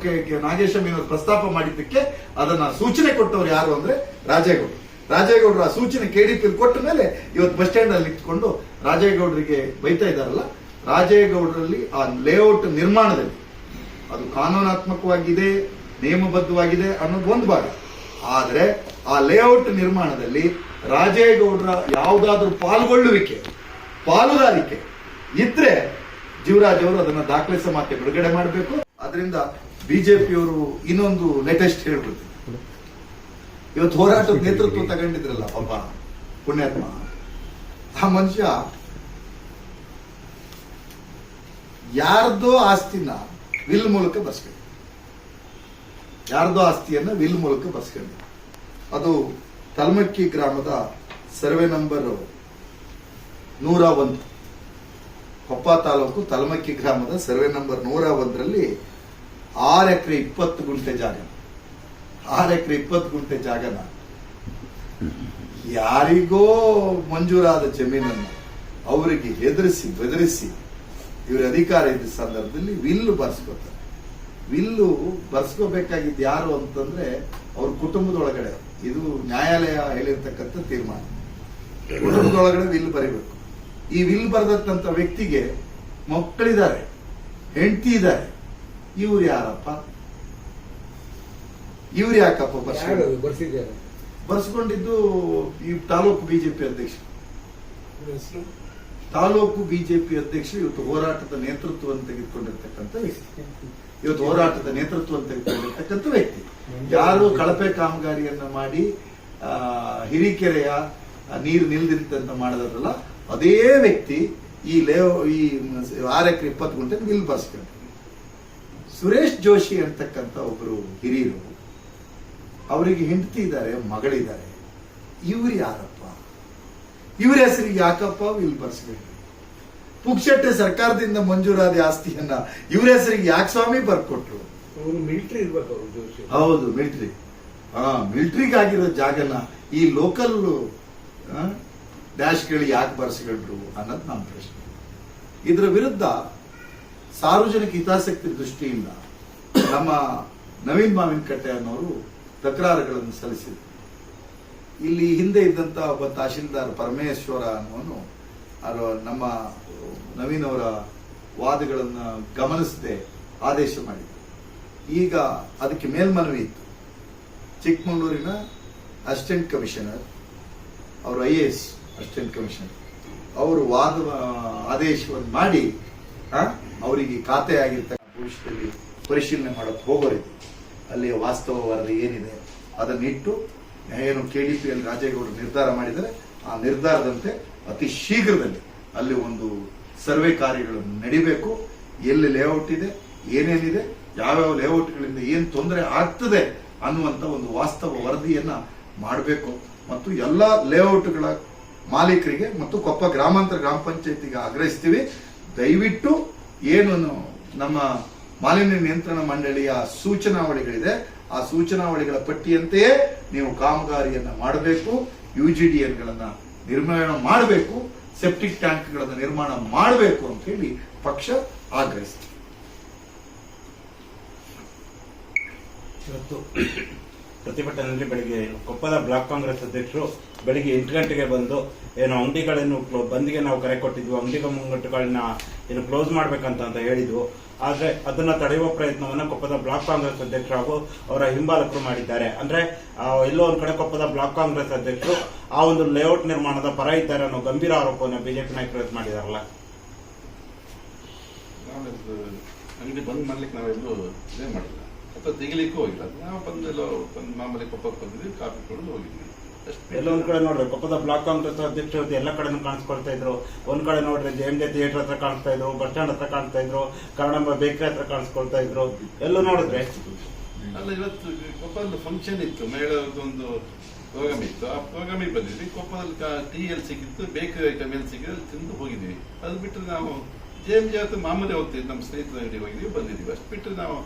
A: ನಾಗೇಶ ಅಮೀನ್ ಅವರು ಪ್ರಸ್ತಾಪ ಮಾಡಿದ್ದಕ್ಕೆ ಅದನ್ನ ಸೂಚನೆ ಕೊಟ್ಟವರು ಯಾರು ಅಂದ್ರೆ ರಾಜೇಗೌಡ ರಾಜೇಗೌಡರು ಆ ಸೂಚನೆ ಕೆಡಿಪಿ ಕೊಟ್ಟ ಮೇಲೆ ಇವತ್ತು ಬಸ್ ಸ್ಟ್ಯಾಂಡ್ ಅಲ್ಲಿ ನಿಂತ್ಕೊಂಡು ರಾಜೇಗೌಡರಿಗೆ ಬೈತಾ ಇದ್ದಾರಲ್ಲ, ರಾಜೇಗೌಡರಲ್ಲಿ ಆ ಲೇಔಟ್ ನಿರ್ಮಾಣದಲ್ಲಿ ಅದು ಕಾನೂನಾತ್ಮಕವಾಗಿದೆ ನಿಯಮಬದ್ಧವಾಗಿದೆ ಅನ್ನೋದು ಒಂದು ಭಾಗ. ಆದರೆ ಆ ಲೇಔಟ್ ನಿರ್ಮಾಣದಲ್ಲಿ ರಾಜೇಗೌಡರ ಯಾವುದಾದ್ರೂ ಪಾಲ್ಗೊಳ್ಳುವಿಕೆ, ಪಾಲುದಾರಿಕೆ ಇದ್ರೆ ಜೀವರಾಜ್ ಅವರು ಅದನ್ನ ದಾಖಲಿಸ ಮಾತೆ ಬಿಡುಗಡೆ ಮಾಡಬೇಕು. ಅದರಿಂದ ಬಿಜೆಪಿಯವರು ಇನ್ನೊಂದು ಲೇಟೆಸ್ಟ್ ಹೇಳ್ಬಿಡ್ತಾರೆ ಇವತ್ತು ಹೋರಾಟದ ನೇತೃತ್ವ ತಗೊಂಡಿದ್ರಲ್ಲ ಪಾಪ ಪುಣ್ಯಾತ್ಮ. ಆ ಮನುಷ್ಯ ಯಾರ್ದೋ ಆಸ್ತಿನ ವಿಲ್ ಮೂಲಕ ಬರ್ಸ್ಕೊಂಡು ಯಾರ್ದೋ ಆಸ್ತಿಯನ್ನು ವಿಲ್ ಮೂಲಕ ಬಸ್ಕೊಂಡು ಅದು ತಲ್ಮಕ್ಕಿ ಗ್ರಾಮದ ಸರ್ವೆ ನಂಬರ್ ನೂರ ಒಂದು. ಕೊಪ್ಪ ತಾಲೂಕು ತಲಮಕ್ಕಿ ಗ್ರಾಮದ ಸರ್ವೆ ನಂಬರ್ ನೂರ ಒಂದರಲ್ಲಿ ಆರು ಎಕರೆ ಇಪ್ಪತ್ತು ಗುಂಟೆ ಜಾಗ. ಆರು ಎಕರೆ ಇಪ್ಪತ್ತು ಗುಂಟೆ ಜಾಗನ ಯಾರಿಗೋ ಮಂಜೂರಾದ ಜಮೀನನ್ನು ಅವರಿಗೆ ಹೆದರಿಸಿ ಬೆದರಿಸಿ ಇವರ ಅಧಿಕಾರ ಇದ್ದ ಸಂದರ್ಭದಲ್ಲಿ ವಿಲ್ ಬರ್ಸ್ಕೊತಾರೆ ವಿಲ್ಲು ಬರ್ಸ್ಕೋಬೇಕಾಗಿದ್ದು ಯಾರು ಅಂತಂದ್ರೆ ಅವ್ರ ಕುಟುಂಬದೊಳಗಡೆ. ಇದು ನ್ಯಾಯಾಲಯ ಹೇಳಿರ್ತಕ್ಕಂಥ ತೀರ್ಮಾನ. ಕುಟುಂಬದೊಳಗಡೆ ವಿಲ್ ಬರೀಬೇಕು. ಈ ವಿಲ್ ಬರೆದಂತ ವ್ಯಕ್ತಿಗೆ ಮಕ್ಕಳಿದ್ದಾರೆ ಹೆಂಡತಿ ಇದ್ದಾರೆ. ಇವ್ರು ಯಾರಪ್ಪ? ಇವ್ರು ಯಾಕಪ್ಪ
B: ಬರ್ಸಿದ್ದಾರೆ?
A: ಬರ್ಸ್ಕೊಂಡಿದ್ದು ಈ ತಾಲೂಕು ಬಿಜೆಪಿ ಅಧ್ಯಕ್ಷ. ತಾಲೂಕು ಬಿಜೆಪಿ ಅಧ್ಯಕ್ಷರು ಇವತ್ತು ಹೋರಾಟದ ನೇತೃತ್ವವನ್ನು ತೆಗೆದುಕೊಂಡಿರ್ತಕ್ಕಂಥ ವ್ಯಕ್ತಿ. ಇವತ್ತು ಹೋರಾಟದ ನೇತೃತ್ವವನ್ನು ತೆಗೆದುಕೊಂಡಿರ್ತಕ್ಕಂಥ ವ್ಯಕ್ತಿ. ಯಾರು ಕಳಪೆ ಕಾಮಗಾರಿಯನ್ನ ಮಾಡಿ ಹಿರಿಕೆರೆಯ ನೀರು ನಿಲ್ದಿರ್ತಂತ ಮಾಡಿದ್ರಲ್ಲ, ಅದೇ ವ್ಯಕ್ತಿ ಈ ಲೇ, ಈ, ಆರ್ ಎಕರೆ ಇಪ್ಪತ್ತು ಗುಂಟೆ ನಿಲ್ ಬರ್ಸ್ಕೊಂಡು ಸುರೇಶ್ ಜೋಶಿ ಅಂತಕ್ಕಂಥ ಒಬ್ರು ಹಿರಿಯರು, ಅವರಿಗೆ ಹೆಂಡತಿ ಇದ್ದಾರೆ, ಮಗಳಿದ್ದಾರೆ. ಇವ್ರು ಯಾರಪ್ಪ? ಇವ್ರ ಹೆಸರಿಗೆ ಯಾಕಪ್ಪ ಇಲ್ಲಿ ಬರ್ಸ್ಬೇಕು? ಪುಕ್ಷಟ್ಟೆ ಸರ್ಕಾರದಿಂದ ಮಂಜೂರಾದ ಆಸ್ತಿಯನ್ನ ಇವ್ರ ಹೆಸರಿಗೆ ಯಾಕೆ ಸ್ವಾಮಿ ಬರ್ಕೊಟ್ರು?
B: ಮಿಲಿಟರಿ ಇರ್ಬೇಕು ಅವರು ಜೋಶಿ
A: ಹೌದು ಮಿಲಿಟರಿ. ಹಾ ಮಿಲಿಟರಿಗಾಗಿರೋ ಜಾಗನ ಈ ಲೋಕಲ್ ಡ್ಯಾಶ್ಗಳು ಯಾಕೆ ಬರ್ಸ್ಕೊಂಡ್ರು ಅನ್ನೋದು ನಮ್ಮ ಪ್ರಶ್ನೆ. ಇದರ ವಿರುದ್ಧ ಸಾರ್ವಜನಿಕ ಹಿತಾಸಕ್ತಿ ದೃಷ್ಟಿಯಿಂದ ನಮ್ಮ ನವೀನ್ ಮಾವಿನಕಟ್ಟೆ ಅನ್ನೋರು ತಕರಾರುಗಳನ್ನು ಸಲ್ಲಿಸಿದರು. ಇಲ್ಲಿ ಹಿಂದೆ ಇದ್ದಂತ ಒಬ್ಬ ತಹಶೀಲ್ದಾರ್ ಪರಮೇಶ್ವರ ಅನ್ನೋನು ಅದು ನಮ್ಮ ನವೀನ್ ಅವರ ವಾದಗಳನ್ನು ಗಮನಿಸದೆ ಆದೇಶ ಮಾಡಿದ್ರು. ಈಗ ಅದಕ್ಕೆ ಮೇಲ್ಮನವಿ ಇತ್ತು. ಚಿಕ್ಕಮಗಳೂರಿನ ಅಸಿಸ್ಟೆಂಟ್ ಕಮಿಷನರ್, ಅವರು I A S assistant commissioner, ಅವರು ವಾದ ಆದೇಶವನ್ನು ಮಾಡಿ ಅವರಿಗೆ ಖಾತೆ ಆಗಿರ್ತಕ್ಕಂಥ ಭವಿಷ್ಯದಲ್ಲಿ ಪರಿಶೀಲನೆ ಮಾಡಕ್ಕೆ ಹೋಗೋರಿದೆ ಅಲ್ಲಿಯ ವಾಸ್ತವ ವರದಿ ಏನಿದೆ ಅದನ್ನಿಟ್ಟು, ಏನು ಕೆ ಡಿ ಪಿಯಲ್ಲಿ ರಾಜೇಗೌಡರು ನಿರ್ಧಾರ ಮಾಡಿದರೆ ಆ ನಿರ್ಧಾರದಂತೆ ಅತಿ ಶೀಘ್ರದಲ್ಲಿ ಅಲ್ಲಿ ಒಂದು ಸರ್ವೆ ಕಾರ್ಯಗಳನ್ನು ನಡಿಬೇಕು. ಎಲ್ಲಿ ಲೇಔಟ್ ಇದೆ, ಏನೇನಿದೆ, ಯಾವ್ಯಾವ ಲೇಔಟ್ಗಳಿಂದ ಏನು ತೊಂದರೆ ಆಗ್ತದೆ ಅನ್ನುವಂಥ ಒಂದು ವಾಸ್ತವ ವರದಿಯನ್ನ ಮಾಡಬೇಕು. ಮತ್ತು ಎಲ್ಲ ಲೇಔಟ್ಗಳ ಮಾಲೀಕರಿಗೆ ಮತ್ತು ಕೊಪ್ಪ ಗ್ರಾಮಾಂತರ ಗ್ರಾಮ ಪಂಚಾಯತಿಗೆ ಆಗ್ರಹಿಸ್ತೀವಿ. ದಯವಿಟ್ಟು ಏನು ನಮ್ಮ ಮಾಲಿನ್ಯ ನಿಯಂತ್ರಣ ಮಂಡಳಿಯ ಸೂಚನಾವಳಿಗಳಿದೆ, ಆ ಸೂಚನಾವಳಿಗಳ ಪಟ್ಟಿಯಂತೆಯೇ ನೀವು ಕಾಮಗಾರಿಯನ್ನ ಮಾಡಬೇಕು. ಯು ಜಿ ನಿರ್ಮಾಣ ಮಾಡಬೇಕು ಸೆಪ್ಟಿಕ್ ಟ್ಯಾಂಕ್ಗಳನ್ನು ನಿರ್ಮಾಣ ಮಾಡಬೇಕು ಅಂತ ಹೇಳಿ ಪಕ್ಷ ಆಗ್ರಹಿಸಿತು
C: ಇವತ್ತು ಪ್ರತಿಭಟನೆಯಲ್ಲಿ ಬೆಳಿಗ್ಗೆ ಕೊಪ್ಪದ ಬ್ಲಾಕ್ ಕಾಂಗ್ರೆಸ್ ಅಧ್ಯಕ್ಷರು ಬೆಳಿಗ್ಗೆ ಎಂಟು ಗಂಟೆಗೆ ಬಂದು ಏನು ಅಂಗಡಿಗಳನ್ನು ಬಂದ್ಗೆ ನಾವು ಕರೆ ಕೊಟ್ಟಿದ್ವು ಅಂಗಡಿ ಮುಂಗಟ್ಟುಗಳನ್ನ ಏನು ಕ್ಲೋಸ್ ಮಾಡ್ಬೇಕಂತ ಅಂತ ಹೇಳಿದ್ವು ಆದ್ರೆ ಅದನ್ನ ತಡೆಯುವ ಪ್ರಯತ್ನವನ್ನ ಕೊಪ್ಪದ ಬ್ಲಾಕ್ ಕಾಂಗ್ರೆಸ್ ಅಧ್ಯಕ್ಷರು ಹಾಗೂ ಅವರ ಹಿಂಬಾಲಕರು ಮಾಡಿದ್ದಾರೆ. ಅಂದ್ರೆ ಎಲ್ಲೋ ಒಂದ್ ಕಡೆ ಕೊಪ್ಪದ ಬ್ಲಾಕ್ ಕಾಂಗ್ರೆಸ್ ಅಧ್ಯಕ್ಷರು ಆ ಒಂದು ಲೇಔಟ್ ನಿರ್ಮಾಣದ ಪರ ಇದ್ದಾರೆ ಅನ್ನೋ ಗಂಭೀರ ಆರೋಪವನ್ನು ಬಿಜೆಪಿ ನಾಯಕರು ಮಾಡಿದಾರಲ್ಲ?
D: ಅಂಗಡಿ ಬಂದ್ ಮಾಡ್ಲಿಕ್ಕೆ ನಾವೆಲ್ಲೂ ಇದೇ ಮಾಡಿಲ್ಲ. ಅಥವಾ ತೆಗಿಲಿಕ್ಕೂ ಹೋಗಿಲ್ಲ. ನಾವು ಬಂದೆಲ್ಲ ಬಂದು ಮಾಮೂಲಿ ಕೊಪ್ಪಕ್ಕೆ ಬಂದಿದ್ವಿ, ಕಾಫಿ ಕುಡಿದು ಹೋಗಿದ್ವಿ. ಅಷ್ಟೇ.
C: ಎಲ್ಲ ಒಂದ್ ಕಡೆ ನೋಡ್ರಿ ಕೊಪ್ಪದ ಬ್ಲಾಕ್ ಕಾಂಗ್ರೆಸ್ ಅಧ್ಯಕ್ಷರು ಇವತ್ತು ಎಲ್ಲ ಕಡೆನೂ ಕಾಣಿಸ್ಕೊಳ್ತಾ ಇದ್ರು. ಒಂದ್ ಕಡೆ ನೋಡ್ರಿ, ಜೆ ಎಂ ಜೆ ಥಿಯೇಟರ್ ಹತ್ರ ಕಾಣಿಸ್ತಾ ಇದ್ರು, ಬಸ್ ಸ್ಟ್ಯಾಂಡ್ ಹತ್ರ ಕಾಣಿಸ್ತಾ ಇದ್ರು ಕನ್ನಡಂಬ ಬೇಕರಿ ಹತ್ರ ಕಾಣಿಸ್ಕೊಳ್ತಾ ಇದ್ರು. ಎಲ್ಲೂ ನೋಡಿದ್ರೆ.
D: ಅಲ್ಲ, ಇವತ್ತು ಕೊಪ್ಪದಲ್ಲಿ ಫಂಕ್ಷನ್ ಇತ್ತು ಮಹಿಳೆಯವ್ರದ್ದೊಂದು ಪ್ರೋಗ್ರಾಮ್ ಇತ್ತು. ಆ ಪ್ರೋಗ್ರಾಮಿಗೆ ಬಂದಿದ್ವಿ. ಕೊಪ್ಪದಲ್ಲಿ ಟೀ ಎಲ್ಲಿ ಸಿಕ್ಕಿತ್ತು, ಬೇಕರಿ ಐಟಮ್ ಎಲ್ಲಿ ಸಿಕ್ಕಿದ್ರೆ ಅಲ್ಲಿ ತಿಂದು ಹೋಗಿದ್ವಿ. ಅದು ಬಿಟ್ಟರೆ ನಾವು, ಜೆ ಎಂ ಜೆ ಮಾಮೂಲಿ ಹೋಗ್ತಿದ್ವಿ, ನಮ್ಮ ಸ್ನೇಹಿತರ ಅಂಗಡಿ ಹೋಗಿದ್ವಿ, ಬಂದಿದ್ವಿ. ಅಷ್ಟು ಬಿಟ್ಟರೆ ನಾವು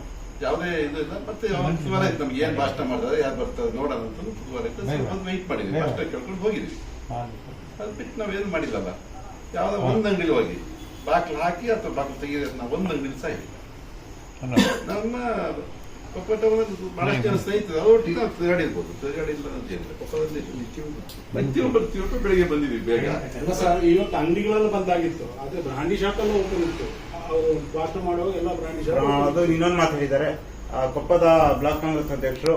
D: ಯಾವುದೇ ಇದು ಇಲ್ಲ. ಮತ್ತೆ ಕುತೂಹಲ ಇತ್ತು ನಮ್ಗೆ ಏನ್ ಭಾಷಣ ಮಾಡ್ತಾರೆ ಯಾರು ಬರ್ತಾರೆ ನೋಡೋಣ ಅಂತ ಕುತೂಹಲ ಇತ್ತು ಸ್ವಲ್ಪ ವೆಯ್ಟ್ ಮಾಡಿದ್ವಿ. ಅಷ್ಟೇ ಕೇಳ್ಕೊಂಡು ಹೋಗಿದ್ವಿ. ಅದು ಬಿಟ್ಟು ನಾವೇನು ಮಾಡಿಲ್ಲಲ್ಲ. ಯಾವ್ದೋ ಒಂದು ಅಂಗಡಿಲಿ ಹೋಗಿ. ಬಾಕ್ಲು ಹಾಕಿ ಅಥವಾ ಬಾಕ್ಲು ತೆಗೆದ ನಾವು ಒಂದು ಅಂಗಡಿ ಸಹ ಇಲ್ಲ. ನಮ್ಮ ಟೌನಲ್ಲಿ ಬಹಳಷ್ಟು ಜನ ಸ್ನೇಹಿತರು ಅವರೊಟ್ಟಿಗೆ ನಾವು ತಿರುಗಾಡಿರ್ಬೋದು ತಿರುಗಾಡಿಲ್ಲ ಅಂತ ಹೇಳಿದ್ರೆ ಕೊಪ್ಪದಲ್ಲಿ ನಿತ್ಯವೂ ಬರ್ತೀವಿ ಬೆಳಿಗ್ಗೆ ಬಂದಿದ್ವಿ ಬೇಗ.
B: ಇವತ್ತು ಅಂಗಡಿಗಳೆಲ್ಲ ಬಂದಾಗಿತ್ತು. ಆದ್ರೆ ಬ್ರಾಂಡಿ ಶಾಪ್ ಎಲ್ಲ ಓಪನ್ ಇತ್ತು ಅವರು ಭಾಷಣ ಮಾಡುವ ಎಲ್ಲ ಬ್ರಾಂಡಿ
C: ಆ, ಅದು ಇನ್ನೊಂದು ಮಾತಾಡಿದ್ದಾರೆ. ಕೊಪ್ಪದ ಬ್ಲಾಕ್ ಕಾಂಗ್ರೆಸ್ ಅಧ್ಯಕ್ಷರು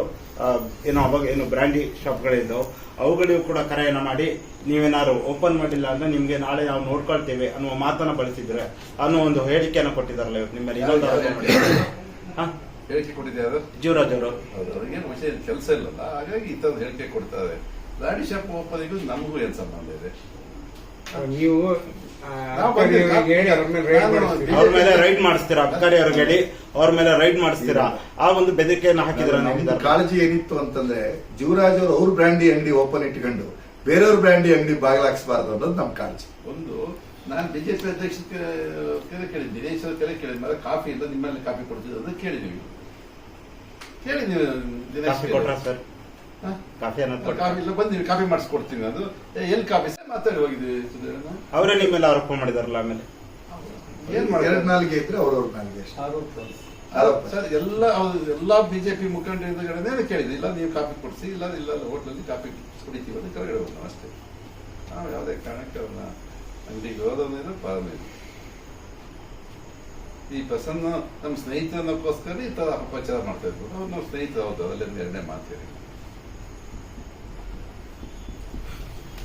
C: ಏನೋ ಅವಾಗ ಏನು ಬ್ರ್ಯಾಂಡಿ ಶಾಪ್ಗಳಿದ್ದವು. ಅವುಗಳಿಗೂ ಕೂಡ ಕರೆಯನ್ನು ಮಾಡಿ ನೀವೇನಾದ್ರು ಓಪನ್ ಮಾಡಿಲ್ಲ ಅಂದ್ರೆ ನಿಮ್ಗೆ ನಾಳೆ ನಾವು ನೋಡ್ಕೊಳ್ತೇವೆ ಅನ್ನುವ ಮಾತನ್ನ ಬಳಸಿದ್ರೆ ಅನ್ನೋ ಒಂದು ಹೇಳಿಕೆಯನ್ನು ಕೊಟ್ಟಿದ್ದಾರಲ್ಲ ಇವತ್ತು. ಹಾ?
D: ಹೇಳಿಕೆ ಕೊಟ್ಟಿದ್ದಾರೆ
C: ಜೀವರಾಜ್ ಅವರು
D: ಹೌದು ಅವ್ರಿಗೇನು ವಿಷಯ ಕೆಲಸ ಇಲ್ಲಲ್ಲ. ಹಾಗಾಗಿ ಈ ಥರದ ಹೇಳಿಕೆ ಕೊಡ್ತಾರೆ ಗಾಡಿ ಶಾಪ್ ಓಪನಿಗೂ ನಮಗೂ ಏನು ಸಂಬಂಧ ಇದೆ?
B: ನೀವು
D: ನಾವು
B: ಅವ್ರ ಮೇಲೆ ರೈಡ್
C: ಮಾಡಿಸ್ತೀರಾ ಅಬ್ಕಾರಿ ಅವ್ರಿಗೆ ಹೇಳಿ? ಅವ್ರ ಮೇಲೆ ರೈಡ್ ಮಾಡಿಸ್ತೀರಾ? ಆ ಒಂದು ಬೆದರಿಕೆಯನ್ನು ಹಾಕಿದ್ರ
A: ಕಾಳಜಿ ಏನಿತ್ತು ಅಂತಂದ್ರೆ ಜೀವರಾಜ್ ಅವರು ಅವ್ರ ಬ್ರ್ಯಾಂಡಿ ಅಂಗಡಿ ಓಪನ್ ಇಟ್ಕೊಂಡು ಬೇರೆಯವ್ರ ಬ್ರ್ಯಾಂಡಿ ಅಂಗಡಿ ಬಾಗಿಲಾಕ್ಸ್ಬಾರ್ದು ಅನ್ನೋದು ನಮ್ ಕಾಳಜಿ.
D: ಒಂದು ನಾನು ಬಿಜೆಪಿ ಅಧ್ಯಕ್ಷ ಕೆರೆ ಕೇಳಿದ್ದೀನಿ ದಿನೇಶ್ ಅವ್ರ ಕೆಲ ಕೇಳಿದ ಮೇಲೆ ಕಾಫಿ ಇಲ್ಲ ನಿಮ್ಮಲ್ಲಿ ಕಾಫಿ ಕೊಡ್ತಿದ್ರು ಅಂತ ಕೇಳಿದ್ವಿ ಕೇಳಿದ್ವಿ ದಿನೇಶ್
C: ಕಾಫಿ ಕೊಟ್ರ ಸರ್? ಕಾಫಿ ಅನ್ನೋದು
D: ಕಾಫಿ ಇಲ್ಲ ಬಂದಿವಿ ಕಾಫಿ ಮಾಡಿಸ್ಕೊಡ್ತೀನಿ ಅದು. ಏ, ಎಲ್ಲಿ ಕಾಫಿ? ಸರ್ ಮಾತಾಡಿ ಹೋಗಿದ್ವಿ.
C: ಅವರೇ ನಿಮ್ಮೆಲ್ಲ ಆರೋಪ ಮಾಡಿದಾರಲ್ಲ ಆಮೇಲೆ.
D: ಏನ್
A: ಎರಡ್
D: ಎರಡು
A: ನಾಲ್ಗೆ ಇದ್ರೆ ಅವ್ರವ್ರ ನಾಲ್ಗೆ ಆರೋಪ.
D: ಸರ್. ಎಲ್ಲ ಎಲ್ಲ ಬಿಜೆಪಿ ಮುಖಂಡರುಗಳನ್ನೇ ಕೇಳಿದ್ವಿ ಇಲ್ಲ ನೀವು ಕಾಫಿ ಕೊಡಿಸಿ ಇಲ್ಲ ಇಲ್ಲ ಹೋಟ್ಲಲ್ಲಿ ಕಾಫಿ ಕುಡಿತೀವಿ ಅಂತ ಕೆಳಗಡೆ ಹೋಗೋಣ ಅಷ್ಟೇ. ನಾವು ಯಾವುದೇ ಕಾರಣಕ್ಕೆ ಅವ್ರನ್ನ ಅಂಗಡಿಗೆ ಹೋದವನೇನು ಪಾಲನೆ ಈ ಪ್ರಸನ್ನ ನಮ್ಮ ಸ್ನೇಹಿತನಕ್ಕೋಸ್ಕರ ಈ ತರ ಅಪಪ್ರಚಾರ ಮಾಡ್ತಾ ಇದ್ರು. ಅವ್ರು ನಮ್ಮ ಸ್ನೇಹಿತರು ಹೌದು ಅದರಲ್ಲಿ ಎರಡನೇ ಮಾತೇಳಿ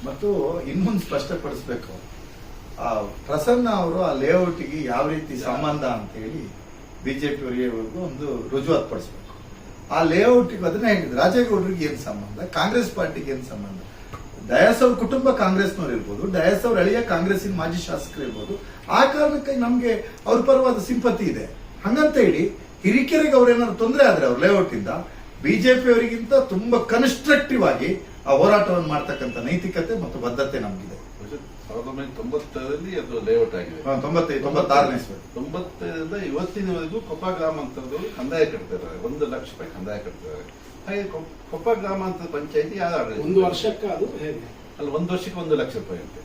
A: ಮತ್ತು ಇನ್ನೊಂದು ಸ್ಪಷ್ಟಪಡಿಸ್ಬೇಕು. ಆ ಪ್ರಸನ್ನ ಅವರು ಆ ಲೇಔಟ್ಗೆ ಯಾವ ರೀತಿ ಸಂಬಂಧ ಅಂತ ಹೇಳಿ ಬಿಜೆಪಿ ಅವರಿಗೆ ಒಂದು ರುಜುವಾತ್ ಪಡಿಸ್ಬೇಕು ಆ ಲೇಔಟ್ಗೆ ಅದನ್ನ ಹೇಳಿದ್ರು. ರಾಜೇಗೌಡರಿಗೆ ಏನ್ ಸಂಬಂಧ? ಕಾಂಗ್ರೆಸ್ ಪಾರ್ಟಿಗೆ ಏನ್ ಸಂಬಂಧ? ಡಯಾಸ್ ಅವ್ರ ಕುಟುಂಬ ಕಾಂಗ್ರೆಸ್ನವ್ರು ಇರ್ಬೋದು. ಡಯಾಸ್ ಅವ್ರ ಅಳಿಯ ಕಾಂಗ್ರೆಸ್ಸಿನ ಮಾಜಿ ಶಾಸಕರು ಇರ್ಬೋದು. ಆ ಕಾರಣಕ್ಕೆ ನಮ್ಗೆ ಅವ್ರ ಪರವಾದ ಸಿಂಪತಿ ಇದೆ. ಹಂಗಂತ ಹೇಳಿ ಹಿರಿಕೆರೆಗೆ ಅವ್ರೇನಾದ್ರು ತೊಂದರೆ ಆದ್ರೆ ಅವ್ರ ಲೇಔಟ್ ಇಂದ ಬಿಜೆಪಿ ಅವರಿಗಿಂತ ತುಂಬಾ ಕನ್ಸ್ಟ್ರಕ್ಟಿವ್ ಆಗಿ ಆ ಹೋರಾಟವನ್ನು ಮಾಡ್ತಕ್ಕಂಥ ನೈತಿಕತೆ ಮತ್ತು ಬದ್ಧತೆ ನಮಗಿದೆ.
D: ಸಾವಿರದ ಒಂಬೈನೂರ ತೊಂಬತ್ತರಲ್ಲಿ ಅದು ಲೇಔಟ್ ಆಗಿದೆ.
A: ತೊಂಬತ್ತೈದು ತೊಂಬತ್ತಾರನೇ
D: ತೊಂಬತ್ತರಿಂದ ಇವತ್ತಿನವರೆಗೂ ಕೊಪ್ಪ ಗ್ರಾಮಾಂತರದವರು ಕಂದಾಯ ಕಟ್ತಿದ್ದಾರೆ. ಒಂದು ಲಕ್ಷ ರೂಪಾಯಿ ಕಂದಾಯ ಕಟ್ತಿದ್ದಾರೆ. ಹಾಗೆ ಕೊಪ್ಪ ಗ್ರಾಮಾಂತರ ಪಂಚಾಯತಿ ಯಾರು?
B: ಒಂದು ವರ್ಷಕ್ಕೆ ಅದು ಹೇಗೆ?
D: ಅಲ್ಲಿ ಒಂದು ವರ್ಷಕ್ಕೆ ಒಂದು ಲಕ್ಷ ರೂಪಾಯಿ ಅಂತೆ.